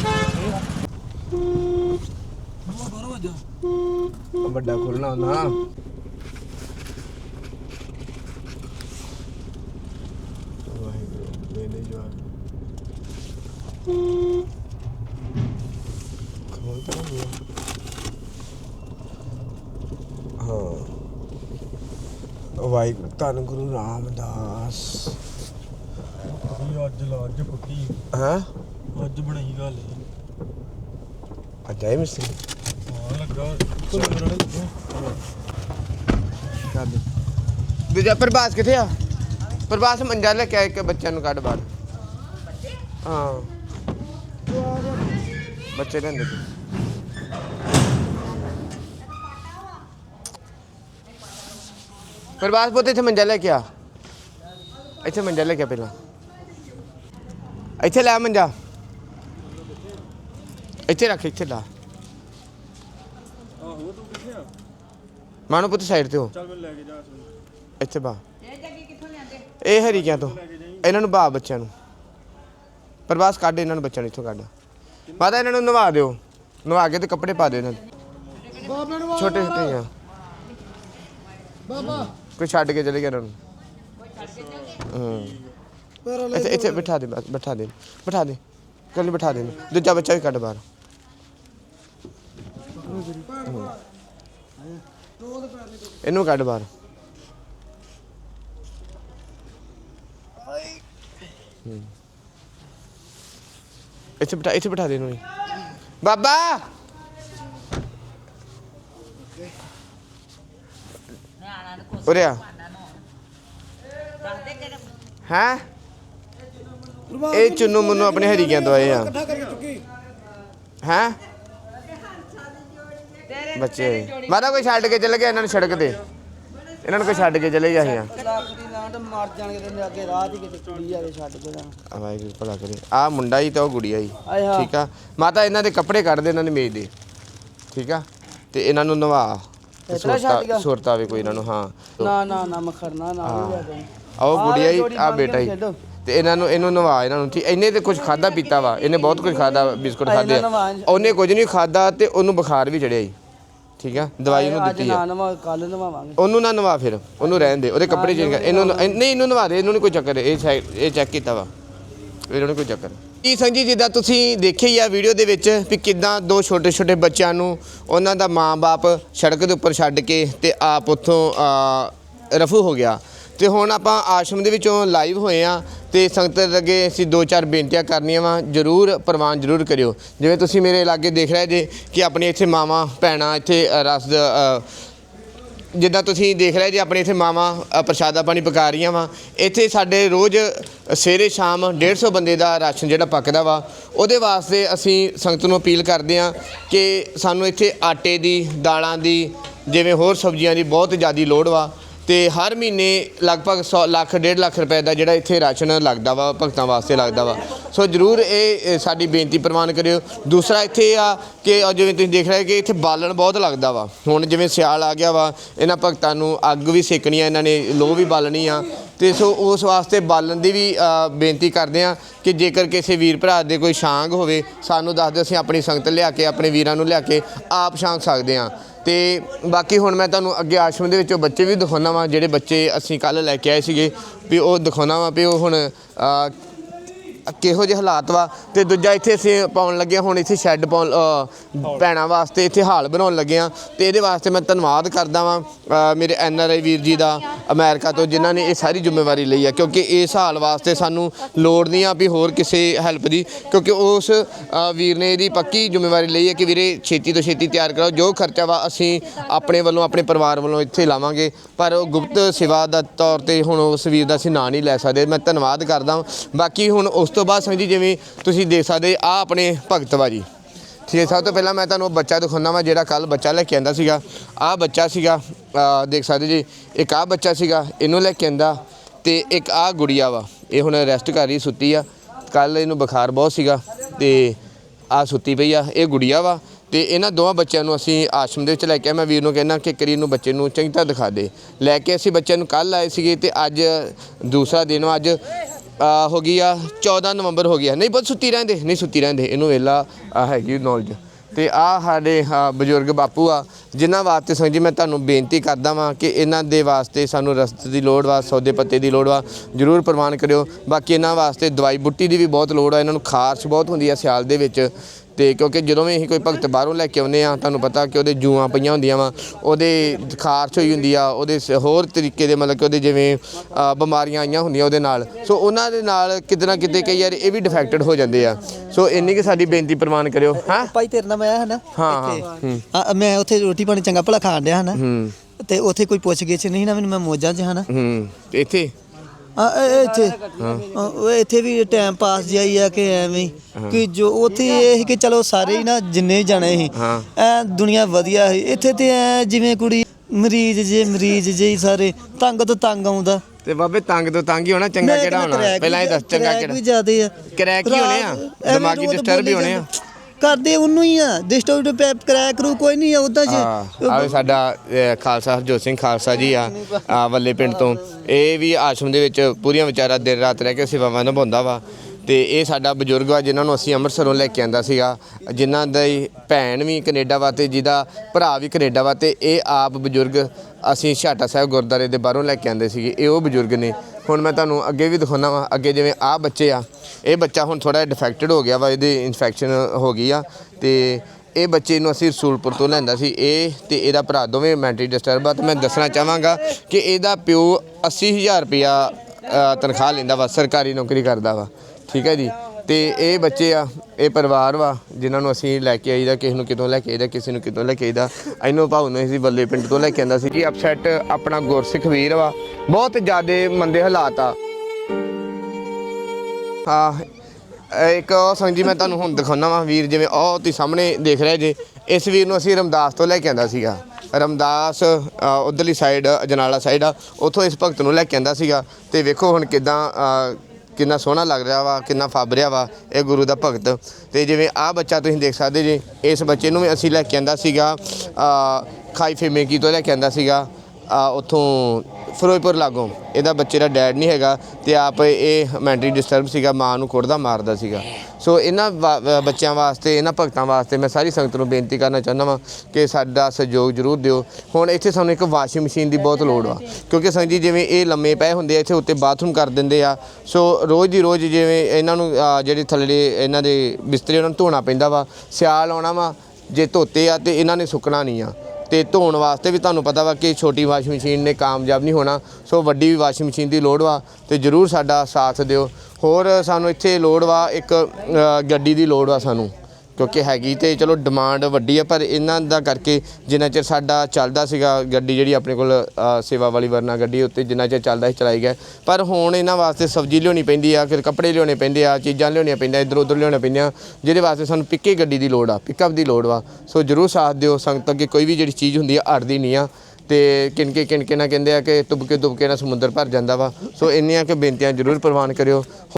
ਵੱਡਾ ਖੋਲਣਾ ਹੁੰਦਾ। ਵਾਹਿਗੁਰੂ ਧੰਨ ਗੁਰੂ ਰਾਮਦਾਸ। ਅੱਜ ਲਾ ਅੱਜ ਪੱਕੀ ਹਾਂ? ਅੱਜ ਬਣਾਈ ਗੱਲ। ਅਜਾਈ ਮਿਸਤਰੀ? ਹਾਂ ਲੱਗਾ। ਕੋਲ ਬਣਾਣੇ ਲੱਗਾ। ਕੱਢ ਦੂਜਾ ਪ੍ਰਭਾਸ ਕਿੱਥੇ ਆ? ਪ੍ਰਭਾਸ ਮੰਜਾ ਲੈ ਕੇ ਆ ਇੱਕ ਬੱਚਿਆਂ ਨੂੰ ਕੱਢ ਬਾਹਰ। ਹਾਂ। ਬੱਚੇ ਲੈਂਦੇ ਤੂੰ ਪ੍ਰਭਾਸ ਪੁੱਤ ਇੱਥੇ ਮੰਜਾ ਲੈ ਕੇ ਆ। ਇੱਥੇ ਮੰਜਾ ਲੈ ਕੇ ਆ ਪਹਿਲਾਂ। ਇੱਥੇ ਲੈ ਮੰਜਾ। ਇੱਥੇ ਰੱਖ ਇੱਥੇ ਲਾ। ਆਹੋ ਤੂੰ ਕਿੱਥੇ ਆ? ਮਾਨੋ ਪੁੱਤ ਸਾਈਡ ਤੇ ਹੋ। ਚੱਲ ਮੈਨੂੰ ਲੈ ਕੇ ਜਾ ਤੂੰ ਇੱਥੇ ਬਾ। ਇਹ ਹਰੀਕਿਆਂ ਤੋਂ। ਇਹਨਾਂ ਨੂੰ ਬਾ ਬੱਚਿਆਂ ਨੂੰ। ਪ੍ਰਵਾਸ ਕੱਢ ਇਹਨਾਂ ਨੂੰ ਬੱਚਿਆਂ ਨੂੰ ਇੱਥੋਂ ਕੱਢ। ਮਾਤਾ ਇਹਨਾਂ ਨੂੰ ਨਵਾ ਦਿਓ। ਨਵਾ ਕੇ ਤੇ ਕੱਪੜੇ ਪਾ ਦਿਓ ਇਹਨਾਂ ਦੇ ਛੋਟੇ ਛੋਟੇ ਆ ਬਾਬਾ। ਕੋਈ ਛੱਡ ਕੇ ਚਲੇ ਗਿਆ ਇਹਨਾਂ ਨੂੰ। ਹੂੰ। ਇੱਥੇ ਇੱਥੇ ਬਿਠਾ ਦੇ ਬਸ ਬਿਠਾ ਦੇ। ਬਿਠਾ ਦੇ। ਕੱਲ ਬਿਠਾ ਦੇ ਇਹਨੂੰ। ਦੂਜਾ ਬੱਚਾ ਵੀ ਕੱਢ ਬਾਹਰ। ਇਹਨੂੰ ਕੱਢ ਬਾਹਰ। ਹੂੰ। ਇੱਥੇ ਬਿਠਾ ਇੱਥੇ ਬਿਠਾ ਦੇ ਇਹਨੂੰ ਵੀ। ਬਾਬਾ! ਉਰੇ ਆ। ਹੈ? ਇਹ ਚੁੰਨੂ ਮੁੰਨੂ ਆਪਣੇ ਹਰੀਕਿਆਂ ਤੋਂ ਆਏ ਆ। ਹੈ? ਬੱਚੇ। ਮਾਤਾ ਕੋਈ ਛੱਡ ਕੇ ਚਲੇ ਗਿਆ ਇਹਨਾਂ ਨੂੰ ਸੜਕ ਤੇ? ਇਹਨਾਂ ਨੂੰ ਕੋਈ ਛੱਡ ਕੇ ਚਲੇ ਗਿਆ ਸੀ? ਆ ਲੱਖ ਦੀ ਲਾਂ ਤੇ ਮਰ ਜਾਣਗੇ ਤੇ ਅੱਗੇ ਰਾਹ ਦੀ ਕਿਤੇ ਕੁੜੀ ਆਵੇ ਛੱਡ ਕੇ ਜਾਣਾ ਵਾਹਿਗੁਰੂ ਭਲਾ ਕਰੇ। ਆ ਮੁੰਡਾ ਹੀ ਤੇ ਉਹ ਗੁੜੀਆ ਹੀ। ਆਏ ਹਾਂ ਠੀਕ ਆ? ਮਾਤਾ ਇਹਨਾਂ ਦੇ ਕੱਪੜੇ ਕੱਢ ਦੇ ਇਹਨਾਂ ਨੇ ਮੇਜ ਦੇ। ਠੀਕ ਆ? ਤੇ ਇਹਨਾਂ ਨੂੰ ਨਵਾ। ਤੇ ਛੱਡ ਸੁਰਤਾ ਗਿਆ? ਸੁਰਤਾ ਵੀ ਕੋਈ ਇਹਨਾਂ ਨੂੰ ਹਾਂ। ਨਾ ਨਾ ਨਾ ਮਖਰਨਾ ਨਾ ਹੀ। ਜਾਈਂ। ਆਓ ਆਹ ਗੁੜੀਆ ਹੀ ਜੋੜੀ ਆ ਬਣ ਬੇਟਾ ਹੀ। ਖੇਡੋ। ਤੇ ਇਹਨਾਂ ਨੂੰ ਇਹਨੂੰ ਨਵਾ ਇਹਨਾਂ ਨੂੰ। ਠੀਕ ਇਹਨੇ ਤੇ ਕੁਝ ਖਾਦਾ ਪੀਤਾ ਵਾ। ਇਹਨੇ ਬਹੁਤ ਕੁਝ ਖਾਦਾ ਬਿਸਕੁਟ ਆ, ਖਾਦੇ ਇਹਨਾਂ ਨਵਾ- ਉਹਨੇ ਕੁਝ ਨਹੀਂ ਖਾਦਾ ਤੇ ਉਹਨੂੰ ਬੁਖਾਰ ਵੀ ਚੜਿਆ ਜੀ ਠੀਕ ਆ? ਦਵਾਈ ਉਹਨੂੰ ਅੱਜ ਦਿੱਤੀ ਨਾ ਆ ਨਵਾ ਕੱਲ ਨਵਾਵਾਂਗੇ। ਉਹਨੂੰ ਨਾ ਨਵਾ ਫਿਰ। ਉਹਨੂੰ ਰਹਿਣ ਦੇ। ਉਹਦੇ ਕੱਪੜੇ ਚੇਂਜ ਕਰ। ਇਹਨੂੰ ਨਹੀਂ ਇਹਨੂੰ ਨਵਾ ਦੇ। ਇਹਨੂੰ ਨਹੀਂ ਕੋਈ ਚੱਕਰ। ਇਹ ਸਾਈਡ- ਇਹ ਚੈੱਕ ਕੀਤਾ ਵਾ। ਇਹਨੂੰ ਨਹੀਂ ਕੋਈ ਚੱਕਰ। ਜੀ ਸੰਜੀ ਜਿੱਦਾਂ ਤੁਸੀਂ ਦੇਖਿਆ ਹੀ ਆ ਵੀਡੀਓ ਦੇ ਵਿੱਚ ਵੀ ਕਿਦਾਂ ਦੋ ਛੋਟੇ ਛੋਟੇ ਬੱਚਿਆਂ ਨੂੰ ਉਹਨਾਂ ਦਾ ਮਾਂ-ਬਾਪ ਸੜਕ ਦੇ ਉੱਪਰ ਛੱਡ ਕੇ ਤੇ ਆਪ ਉੱਥੋਂ ਰਫੂ ਹੋ ਗਿਆ। ਤੇ ਹੁਣ ਆਪਾਂ ਆਸ਼ਰਮ ਦੇ ਵਿੱਚੋਂ ਲਾਈਵ ਹੋਏ ਆ ਤੇ ਸੰਗਤ ਅੱਗੇ ਅਸੀਂ ਦੋ ਚਾਰ ਬੇਨਤੀਆਂ ਕਰਨੀਆਂ ਵਾ ਜਰੂਰ ਪ੍ਰਵਾਨ ਜਰੂਰ ਕਰਿਓ। ਜਿਵੇਂ ਤੁਸੀਂ ਮੇਰੇ ਲਾਗੇ ਦੇਖ ਰਹੇ ਜੇ ਕਿ ਆਪਣੇ ਇੱਥੇ ਮਾਵਾਂ ਭੈਣਾਂ ਇੱਥੇ ਅ, ਰਸ ਜਿੱਦਾਂ ਤੁਸੀਂ ਦੇਖ ਰਹੇ ਜੇ ਆਪਣੇ ਇੱਥੇ ਮਾਵਾਂ ਪ੍ਰਸ਼ਾਦਾ ਪਾਣੀ ਪਕਾ ਰਹੀਆਂ ਵਾ। ਇੱਥੇ ਸਾਡੇ ਰੋਜ਼ ਸਵੇਰੇ ਸ਼ਾਮ 150 ਬੰਦੇ ਦਾ ਰਾਸ਼ਨ ਜਿਹੜਾ ਪੱਕਦਾ ਵਾ ਉਹਦੇ ਵਾਸਤੇ ਅਸੀਂ ਸੰਗਤ ਨੂੰ ਅਪੀਲ ਕਰਦੇ ਹਾਂ ਕਿ ਸਾਨੂੰ ਇੱਥੇ ਆਟੇ ਦੀ ਦਾਲਾਂ ਦੀ ਜਿਵੇਂ ਹੋਰ ਸਬਜ਼ੀਆਂ ਦੀ ਬਹੁਤ ਜ਼ਿਆਦਾ ਲੋੜ ਵਾ। ਤੇ ਹਰ ਮਹੀਨੇ ਲਗਭਗ 100 ਲੱਖ, ਡੇਢ ਲੱਖ ਰੁਪਏ ਦਾ ਜਿਹੜਾ ਇੱਥੇ ਰਾਸ਼ਨ ਲੱਗਦਾ ਵਾ, ਭਗਤਾਂ ਵਾਸਤੇ ਲੱਗਦਾ ਵਾ। ਸੋ ਜਰੂਰ ਇਹ ਸਾਡੀ ਬੇਨਤੀ ਪ੍ਰਵਾਨ ਕਰਿਓ। ਦੂਸਰਾ ਇੱਥੇ ਆ ਕਿ ਜਿਵੇਂ ਤੁਸੀਂ ਦੇਖ ਰਹੇ ਕਿ ਇੱਥੇ ਬਾਲਣ ਬਹੁਤ ਲੱਗਦਾ ਵਾ। ਹੁਣ ਜਿਵੇਂ ਸਿਆਲ ਆ ਗਿਆ ਵਾ, ਇਹਨਾਂ ਭਗਤਾਂ ਨੂੰ ਅੱਗ ਵੀ ਸੇਕਣੀ ਆ, ਇਹਨਾਂ ਨੇ ਲੋਹ ਵੀ ਬਾਲਣੀ ਆ। ਤੇ ਸੋ ਉਸ ਵਾਸਤੇ ਬਾਲਣ ਦੀ ਵੀ ਬੇਨਤੀ ਕਰਦੇ ਆ ਕਿ ਜੇਕਰ ਕਿਸੇ ਵੀਰ ਭਰਾ ਦੇ ਕੋਈ ਛਾਂਗ ਹੋਵੇ, ਸਾਨੂੰ ਦੱਸ ਦਿਓ, ਅਸੀਂ ਆਪਣੀ ਸੰਗਤ ਲਿਆ ਕੇ, ਆਪਣੇ ਵੀਰਾਂ ਨੂੰ ਲਿਆ ਕੇ ਆਪ ਛਾਂਗ ਸਕਦੇ ਆ। ਤੇ ਬਾਕੀ ਹੁਣ ਮੈਂ ਤੁਹਾਨੂੰ ਅੱਗੇ ਆਸ਼ਰਮ ਦੇ ਵਿੱਚੋਂ ਬੱਚੇ ਵੀ ਦਿਖਾਉਣਾ ਵਾਂ, ਜਿਹੜੇ ਬੱਚੇ ਅਸੀਂ ਕੱਲ ਲੈ ਕੇ ਆਏ ਸੀਗੇ, ਵੀ ਉਹ ਦਿਖਾਉਣਾ ਵਾਂ, ਵੀ ਉਹ ਹੁਣ ਕਿਹੋ ਜਿਹੇ ਹਾਲਾਤ ਵਾ? ਤੇ ਦੂਜਾ ਇੱਥੇ ਅਸੀਂ ਪਾਉਣ ਲੱਗੇ ਹਾਂ, ਹੁਣ ਇੱਥੇ ਸ਼ੈੱਡ ਪਾਉਣ ਅ, ਭੈਣਾਂ ਵਾਸਤੇ ਇੱਥੇ ਹਾਲ ਬਣਾਉਣ ਲੱਗੇ ਆ ਤੇ ਇਹਦੇ ਵਾਸਤੇ ਮੈਂ ਧੰਨਵਾਦ ਕਰਦਾ ਵਾਂ ਮੇਰੇ ਐਨ ਆਰ ਆਈ ਵੀਰ ਜੀ ਦਾ ਅਮਰੀਕਾ ਤੋਂ ਜਿਨ੍ਹਾਂ ਨੇ ਇਹ ਸਾਰੀ ਜ਼ਿੰਮੇਵਾਰੀ ਲਈ ਆ। ਕਿਉਂਕਿ ਇਸ ਹਾਲ ਵਾਸਤੇ ਸਾਨੂੰ ਲੋੜ ਨਹੀਂ ਆ ਵੀ ਹੋਰ ਕਿਸੇ ਹੈਲਪ ਦੀ ਕਿਉਂਕਿ ਉਸ ਵੀਰ ਨੇ ਇਹਦੀ ਪੱਕੀ ਜ਼ਿੰਮੇਵਾਰੀ ਲਈ ਹੈ ਕਿ ਵੀਰੇ ਛੇਤੀ ਤੋਂ ਛੇਤੀ ਤਿਆਰ ਕਰਾਓ। ਜੋ ਖਰਚਾ ਵਾ ਅਸੀਂ ਆਪਣੇ ਵੱਲੋਂ ਆਪਣੇ ਪਰਿਵਾਰ ਵੱਲੋਂ ਇੱਥੇ ਲਾਵਾਂਗੇ। ਪਰ ਉਹ ਗੁਪਤ ਸੇਵਾ ਦਾ ਤੌਰ ਤੇ ਹੁਣ ਉਸ ਵੀਰ ਦਾ ਅਸੀਂ ਨਾਂ ਨਹੀਂ ਲੈ ਸਕਦੇ। ਮੈਂ ਧੰਨਵਾਦ ਕਰਦਾ ਹਾਂ। ਬਾਕੀ ਹੁਣ ਉਸ ਉਸ ਤੋਂ ਬਾਅਦ ਸੰਜੀ ਜਿਵੇਂ ਤੁਸੀਂ ਦੇਖ ਸਕਦੇ ਆ ਆਪਣੇ ਭਗਤਵਾ ਜੀ ਠੀਕ ਹੈ, ਸਭ ਤੋਂ ਪਹਿਲਾਂ ਮੈਂ ਤੁਹਾਨੂੰ ਬੱਚਾ ਦਿਖਾਉਂਦਾ ਵਾ, ਜਿਹੜਾ ਕੱਲ ਬੱਚਾ ਲੈ ਕੇ ਆਂਦਾ ਸੀਗਾ। ਆਹ ਬੱਚਾ ਸੀਗਾ ਦੇਖ ਸਕਦੇ ਜੀ, ਇੱਕ ਆਹ ਬੱਚਾ ਸੀਗਾ, ਇਹਨੂੰ ਲੈ ਕੇ ਆਂਦਾ ਤੇ ਇੱਕ ਆਹ ਗੁੜੀਆ ਵਾ, ਇਹ ਹੁਣ ਰੈਸਟ ਕਰ ਰਹੀ, ਸੁੱਤੀ ਆ। ਕੱਲ ਇਹਨੂੰ ਬੁਖਾਰ ਬਹੁਤ ਸੀਗਾ ਤੇ ਆ ਸੁੱਤੀ ਪਈ ਆ, ਇਹ ਗੁੜੀਆ ਵਾ ਤੇ ਇਹਨਾਂ ਦੋਵਾਂ ਬੱਚਿਆਂ ਨੂੰ ਅਸੀਂ ਆਸ਼ਰਮ ਦੇ ਵਿੱਚ ਲੈ ਕੇ ਆਏ ਮੈਂ ਵੀਰ ਨੂੰ ਕਹਿੰਦਾ ਕਿ ਕਰੀ ਨੂੰ ਬੱਚੇ ਨੂੰ ਚੰਗੀ ਤਰ੍ਹਾਂ ਦਿਖਾ ਦੇ। ਲੈ ਕੇ ਅਸੀਂ ਬੱਚਿਆਂ ਨੂੰ ਕੱਲ ਆਏ ਸੀਗੇ ਤੇ ਅੱਜ ਦੂਸਰਾ ਦਿਨ ਅੱਜ ਆ, ਹੋ ਗਈ ਆ 14 ਨਵੰਬਰ ਹੋ ਗਿਆ ਨਹੀਂ ਬਹੁਤ ਸੁੱਤੀ ਰਹਿੰਦੇ ਨਹੀਂ ਸੁੱਤੀ ਰਹਿੰਦੇ। ਇਹਨੂੰ ਵੇਲਾ ਆ ਹੈਗੀ ਨੌਲੇਜ ਤੇ ਆ ਸਾਡੇ ਬਜ਼ੁਰਗ ਬਾਪੂ ਆ ਜਿਨ੍ਹਾਂ ਵਾਸਤੇ ਸੰਗ ਜੀ ਮੈਂ ਤੁਹਾਨੂੰ ਬੇਨਤੀ ਕਰਦਾ ਵਾਂ ਕਿ ਇਹਨਾਂ ਦੇ ਵਾਸਤੇ ਸਾਨੂੰ ਰਸਤ ਦੀ ਲੋੜ ਵਾ ਸੌਦੇ ਪੱਤੇ ਦੀ ਲੋੜ ਵਾ ਜਰੂਰ ਪ੍ਰਵਾਨ ਕਰਿਓ। ਬਾਕੀ ਇਹਨਾਂ ਵਾਸਤੇ ਦਵਾਈ ਬੁੱਟੀ ਦੀ ਵੀ ਬਹੁਤ ਲੋੜ ਆ ਇਹਨਾਂ ਨੂੰ ਖਾਰਸ਼ ਬਹੁਤ ਹੁੰਦੀ ਆ ਸਿਆਲ ਦੇ ਵਿੱਚ। ਤੇ ਕਿਉਂਕਿ ਜਦੋਂ ਵੀ ਅਸੀਂ ਕੋਈ ਭਗਤ ਬਾਹਰੋਂ ਲੈ ਕੇ ਆਉਂਦੇ ਆ ਤੁਹਾਨੂੰ ਪਤਾ ਕਿ ਉਹਦੇ ਜੂਆਂ ਪਈਆਂ ਹੁੰਦੀਆਂ ਵਾ ਉਹਦੇ ਖਾਰਸ਼ ਹੋਈ ਹੁੰਦੀ ਆ ਉਹਦੇ ਹੋਰ ਤਰੀਕੇ ਦੇ ਮਤਲਬ ਕਿ ਉਹਦੇ ਜਿਵੇਂ ਬਿਮਾਰੀਆਂ ਆਈਆਂ ਹੁੰਦੀਆਂ ਉਹਦੇ ਨਾਲ। ਸੋ ਉਹਨਾਂ ਦੇ ਨਾਲ ਕਿਤੇ ਨਾ ਕਿਤੇ ਕਈ ਵਾਰ ਇਹ ਵੀ ਡਿਫੈਕਟਡ ਹੋ ਜਾਂਦੇ ਆ। ਸੋ ਇੰਨੀ ਕਿ ਸਾਡੀ ਬੇਨਤੀ ਪ੍ਰਵਾਨ ਕਰਿਓ ਹਾਂ? ਭਾਈ ਤੇਰੇ ਨਾਲ ਮੈਂ ਆਇਆ ਹਨਾ ਹਾਂ, ਮੈਂ ਉੱਥੇ ਰੋਟੀ ਪਾਣੀ ਚੰਗਾ ਭਲਾ ਖਾਣ ਡਿਆ ਹਨਾ ਤੇ ਉੱਥੇ ਕੋਈ ਪੁੱਛ ਗਿੱਛ ਨਹੀਂ ਨਾ ਮੈਨੂੰ ਮੈਂ ਮੋਜਾਂ 'ਚ ਹਨਾ ਹੂੰ ਇੱਥੇ? ਆ ਇਹ- ਇੱਥੇ ਉਹ ਇੱਥੇ ਵੀ ਟਾਈਮ ਪਾਸ ਜਾਈ ਆ ਕਿ ਐਵੇਂ ਹੀ ਕਿ ਜੋ ਉੱਥੇ ਇਹ ਸੀ ਕਿ ਚਲੋ ਸਾਰੇ ਹੀ ਨਾ ਜਿੰਨੇ ਜਾਣੇ ਸੀ ਹਾਂ। ਐ ਦੁਨੀਆ ਵਧੀਆ ਸੀ। ਇੱਥੇ ਤੇ ਐ ਜਿਵੇਂ ਕੁੜੀ ਮਰੀਜ਼ ਜੇ ਮਰੀਜ਼ ਜੇ ਹੀ ਸਾਰੇ ਤੰਗ ਤੋਂ ਤੰਗ ਆਉਂਦਾ। ਤੇ ਬਾਬੇ ਤੰਗ ਤੋਂ ਤੰਗ ਹੀ ਹੋਣਾ ਚੰਗਾ ਮੈਂ ਕਿਹੜਾ ਕਹਿੰਦਾ ਹੋਣਾ? crack ਪਹਿਲਾਂ ਇਹ ਵੀ- ਦੱਸ ਚੰਗਾ crack ਕਿਹੜਾ? ਵੀ ਜ਼ਿਆਦੇ ਆ। Crack ਹੀ ਹੋਣੇ ਆ, ਰਾਤ- ਐਵੇਂ ਦਿਮਾਗੀ disturb ਹੀ ਬੋਲੀ ਹੋਣੇ ਆ। ਜਾਂਦੇ। ਕਰਦੇ ਉਹਨੂੰ ਹੀ ਆ। ਡਿਸਟਰਬ ਪੈਪ ਕਰੈਕ ਰੂ ਕੋਈ ਨਹੀਂ ਆ ਉਦਾਂ ਜੇ। ਆਵੇ ਸਾਡਾ ਅ, ਖਾਲਸਾ ਹਰਜੋਤ ਸਿੰਘ ਖਾਲਸਾ ਜੀ ਆ ਆ, ਵੱਲੇ ਪਿੰਡ ਤੋਂ। ਇਹ ਵੀ ਆਸ਼ਰਮ ਦੇ ਵਿੱਚ ਪੂਰੀਆਂ ਵਿਚਾਰਾ ਦਿਨ ਰਾਤ ਰਹਿ ਕੇ ਸੇਵਾਵਾਂ ਨਿਭਾਉਂਦਾ ਵਾ। ਤੇ ਇਹ ਸਾਡਾ ਬਜ਼ੁਰਗ ਵਾ ਜਿਨ੍ਹਾਂ ਨੂੰ ਅਸੀਂ ਅੰਮ੍ਰਿਤਸਰੋਂ ਲੈ ਕੇ ਆਂਦਾ ਸੀਗਾ। ਜਿਨ੍ਹਾਂ ਦੀ ਭੈਣ ਵੀ ਕੈਨੇਡਾ ਵਾ ਤੇ ਜਿਹਦਾ ਭਰਾ ਵੀ ਕੈਨੇਡਾ ਵਾ ਤੇ ਇਹ ਆਪ ਬਜ਼ੁਰਗ ਅਸੀਂ ਛਾਟਾ ਸਾਹਿਬ ਗੁਰਦਾਰੇ ਦੇ ਬਾਹਰੋਂ ਲੈ ਕੇ ਆਂਦੇ ਸੀਗੇ। ਇਹ ਉਹ ਬਜ਼ੁਰਗ ਨੇ। ਹੁਣ ਮੈਂ ਤੁਹਾਨੂੰ ਅੱਗੇ ਵੀ ਦਿਖਾਉਣਾ ਵਾ ਅੱਗੇ ਜਿਵੇਂ ਆਹ ਬੱਚੇ ਆ ਇਹ ਬੱਚਾ ਹੁਣ ਥੋੜਾ ਡਿਫੈਕਟਡ ਹੋ ਗਿਆ ਵਾ ਇਹਦੇ ਇਨਫੈਕਸ਼ਨ ਹੋ ਗਈ ਆ ਤੇ ਇਹ ਬੱਚੇ ਨੂੰ ਅਸੀਂ ਰਸੂਲਪੁਰ ਤੋਂ ਲੈਂਦਾ ਸੀ ਇਹ ਤੇ ਇਹਦਾ ਭਰਾ ਦੋਵੇਂ ਮੈਂਟਲੀ ਡਿਸਟਰਬ ਆ ਤੇ ਮੈਂ ਦੱਸਣਾ ਚਾਹਾਂਗਾ ਕਿ ਇਹਦਾ ਪਿਓ 80000 ਰੁਪਇਆ ਅ, ਤਨਖਾਹ ਲੈਂਦਾ ਵਾ ਸਰਕਾਰੀ ਨੌਕਰੀ ਕਰਦਾ ਵਾ ਠੀਕ ਹੈ ਜੀ? ਤੇ ਇਹ ਬੱਚੇ ਆ ਇਹ ਪਰਿਵਾਰ ਵਾ ਜਿਨ੍ਹਾਂ ਨੂੰ ਅਸੀਂ ਲੈ ਕੇ ਆਈਦਾ ਕਿਸੇ ਨੂੰ ਕਿਤੋਂ ਲੈ ਕੇ ਆਈਦਾ ਕਿਸੇ ਨੂੰ ਕਿਤੋਂ ਲੈ ਕੇ ਆਈਦਾ। ਇਹਨੂੰ ਭਾਉ ਨੂੰ ਅਸੀਂ ਬੱਲੇ ਪਿੰਡ ਤੋਂ ਲੈ ਕੇ ਆਂਦਾ ਸੀ। ਜੀ ਅਪਸੈਟ ਆਪਣਾ ਗੁਰਸਿੱਖ ਵੀਰ ਵਾ ਬਹੁਤ ਜ਼ਿਆਦੇ ਮੰਦੇ ਹਾਲਾਤ ਆ। ਹਾਂ ਇੱਕ ਉਹ ਸੰਗ ਜੀ ਮੈਂ ਤੁਹਾਨੂੰ ਹੁਣ ਦਿਖਾਉਣਾ ਵਾ ਵੀਰ ਜਿਵੇਂ ਉਹ ਤੁਸੀਂ ਸਾਹਮਣੇ ਦੇਖ ਰਹੇ ਜੇ ਇਸ ਵੀਰ ਨੂੰ ਅਸੀਂ ਰਮਦਾਸ ਤੋਂ ਲੈ ਕੇ ਆਂਦਾ ਸੀਗਾ। ਰਮਦਾਸ ਅ, ਉਧਰਲੀ ਸਾਈਡ ਅਜਨਾਲਾ ਸਾਈਡ ਆ ਉੱਥੋਂ ਇਸ ਭਗਤ ਨੂੰ ਲੈ ਕੇ ਆਂਦਾ ਸੀਗਾ। ਤੇ ਵੇਖੋ ਹੁਣ ਕਿਦਾਂ ਕਿੰਨਾ ਸੋਹਣਾ ਲੱਗ ਰਿਹਾ ਵਾ ਕਿੰਨਾ ਫੱਬ ਰਿਹਾ ਵਾ ਇਹ ਗੁਰੂ ਦਾ ਭਗਤ। ਤੇ ਜਿਵੇਂ ਆਹ ਬੱਚਾ ਤੁਸੀਂ ਦੇਖ ਸਕਦੇ ਜੀ ਇਸ ਬੱਚੇ ਨੂੰ ਵੀ ਅਸੀਂ ਲੈ ਕੇ ਆਂਦਾ ਸੀਗਾ ਅ, ਖਾਈ ਫੇਮੇਕੀ ਤੋਂ ਲੈ ਕੇ ਆਂਦਾ ਸੀਗਾ। ਆ ਉਥੋਂ ਫਿਰੋਜ਼ਪੁਰ ਲਾਗੋਂ। ਇਹਦਾ ਬੱਚੇ ਦਾ ਡੈਡ ਨਹੀਂ ਹੈਗਾ ਤੇ ਆਪ ਇਹ ਮੈਂਟਲੀ ਡਿਸਟਰਬ ਸੀਗਾ, ਮਾਂ ਨੂੰ ਕੁੱਟਦਾ ਮਾਰਦਾ ਸੀਗਾ। ਸੋ ਇਹਨਾਂ ਵਾ- ਬੱਚਿਆਂ ਵਾਸਤੇ, ਇਹਨਾਂ ਭਗਤਾਂ ਵਾਸਤੇ ਮੈਂ ਸਾਰੀ ਸੰਗਤ ਨੂੰ ਬੇਨਤੀ ਕਰਨਾ ਚਾਹੁੰਦਾ ਵਾਂ ਕਿ ਸਾਡਾ ਸਹਿਯੋਗ ਜ਼ਰੂਰ ਦਿਓ। ਹੁਣ ਇੱਥੇ ਸਾਨੂੰ ਇੱਕ ਵਾਸ਼ਿੰਗ ਮਸ਼ੀਨ ਦੀ ਬਹੁਤ ਲੋੜ ਵਾ, ਕਿਉਂਕਿ ਸੰਗ ਜੀ ਜਿਵੇਂ ਇਹ ਲੰਮੇ ਪਏ ਹੁੰਦੇ ਆ, ਇੱਥੇ ਉੱਤੇ ਬਾਥਰੂਮ ਕਰ ਦਿੰਦੇ ਆ। ਸੋ ਰੋਜ਼ ਦੀ ਰੋਜ਼ ਜਿਵੇਂ ਇਹਨਾਂ ਨੂੰ ਜਿਹੜੇ ਥੱਲੇ ਇਹਨਾਂ ਦੇ ਬਿਸਤਰੇ ਉਹਨਾਂ ਨੂੰ ਧੋਣਾ ਪੈਂਦਾ ਵਾ, ਸਿਆਲ ਆਉਣਾ ਵਾ, ਜੇ ਧੋਤੇ ਆ ਤੇ ਇਹਨਾਂ ਨੇ ਸੁੱਕਣਾ ਨਹੀਂ ਆ। ਤੇ ਧੋਣ ਵਾਸਤੇ ਵੀ ਤੁਹਾਨੂੰ ਪਤਾ ਵਾ ਕਿ ਛੋਟੀ ਵਾਸ਼ਿੰਗ ਮਸ਼ੀਨ ਨੇ ਕਾਮਯਾਬ ਨਹੀਂ ਹੋਣਾ, ਸੋ ਵੱਡੀ ਵੀ ਵਾਸ਼ਿੰਗ ਮਸ਼ੀਨ ਦੀ ਲੋੜ ਵਾ ਤੇ ਜਰੂਰ ਸਾਡਾ ਸਾਥ ਦਿਓ। ਹੋਰ ਸਾਨੂੰ ਇੱਥੇ ਲੋੜ ਵਾ ਇੱਕ ਗੱਡੀ ਦੀ ਲੋੜ ਵਾ ਸਾਨੂੰ। ਕਿਉਂਕਿ ਹੈਗੀ ਤੇ ਚਲੋ ਡਿਮਾਂਡ ਵੱਡੀ ਆ, ਪਰ ਇਹਨਾਂ ਦਾ ਕਰਕੇ ਜਿੰਨਾ ਚਿਰ ਸਾਡਾ ਚੱਲਦਾ ਸੀਗਾ ਗੱਡੀ ਜਿਹੜੀ ਆਪਣੇ ਕੋਲ ਸੇਵਾ ਵਾਲੀ ਵਰਨਾ ਗੱਡੀ ਉੱਤੇ ਜਿੰਨਾ ਚਿਰ ਚੱਲਦਾ ਸੀ ਚਲਾਈ ਗਿਆ। ਪਰ ਹੁਣ ਇਹਨਾਂ ਵਾਸਤੇ ਸਬਜ਼ੀ ਲਿਆਉਣੀ ਪੈਂਦੀ ਆ, ਫਿਰ ਕੱਪੜੇ ਲਿਆਉਣੇ ਪੈਂਦੇ ਆ, ਚੀਜ਼ਾਂ ਲਿਆਉਣੀਆਂ ਪੈਂਦੀਆਂ ਇੱਧਰ ਉੱਧਰ ਲਿਆਉਣੀਆਂ ਪੈਂਦੀਆਂ, ਜਿਹਦੇ ਵਾਸਤੇ ਸਾਨੂੰ ਪਿੱਕੇ ਗੱਡੀ ਦੀ ਲੋੜ ਆ ਪਿਕਅਪ ਦੀ ਲੋੜ ਵਾ। ਸੋ ਜਰੂਰ ਸਾਥ ਦਿਓ, ਸੰਗਤ ਅੱਗੇ ਕੋਈ ਵੀ ਜਿਹੜੀ ਚੀਜ਼ ਹੁੰਦੀ ਆ, ਅੜਦੀ ਨਹੀਂ ਆ। ਤੇ ਕਿਨਕੇ ਕਿਨਕੇ ਨਾ ਕਹਿੰਦੇ ਆ ਕਿ ਤੁਬਕੇ ਤੁਬਕੇ ਨਾਲ ਸਮੁੰਦਰ ਭਰ ਜਾਂਦਾ ਵਾ। ਸੋ ਇੰਨੀਆਂ ਕਿ ਬੇਨਤੀਆਂ ਜਰੂਰ ਪ੍ਰਵਾਨ ਕਰਿਓ।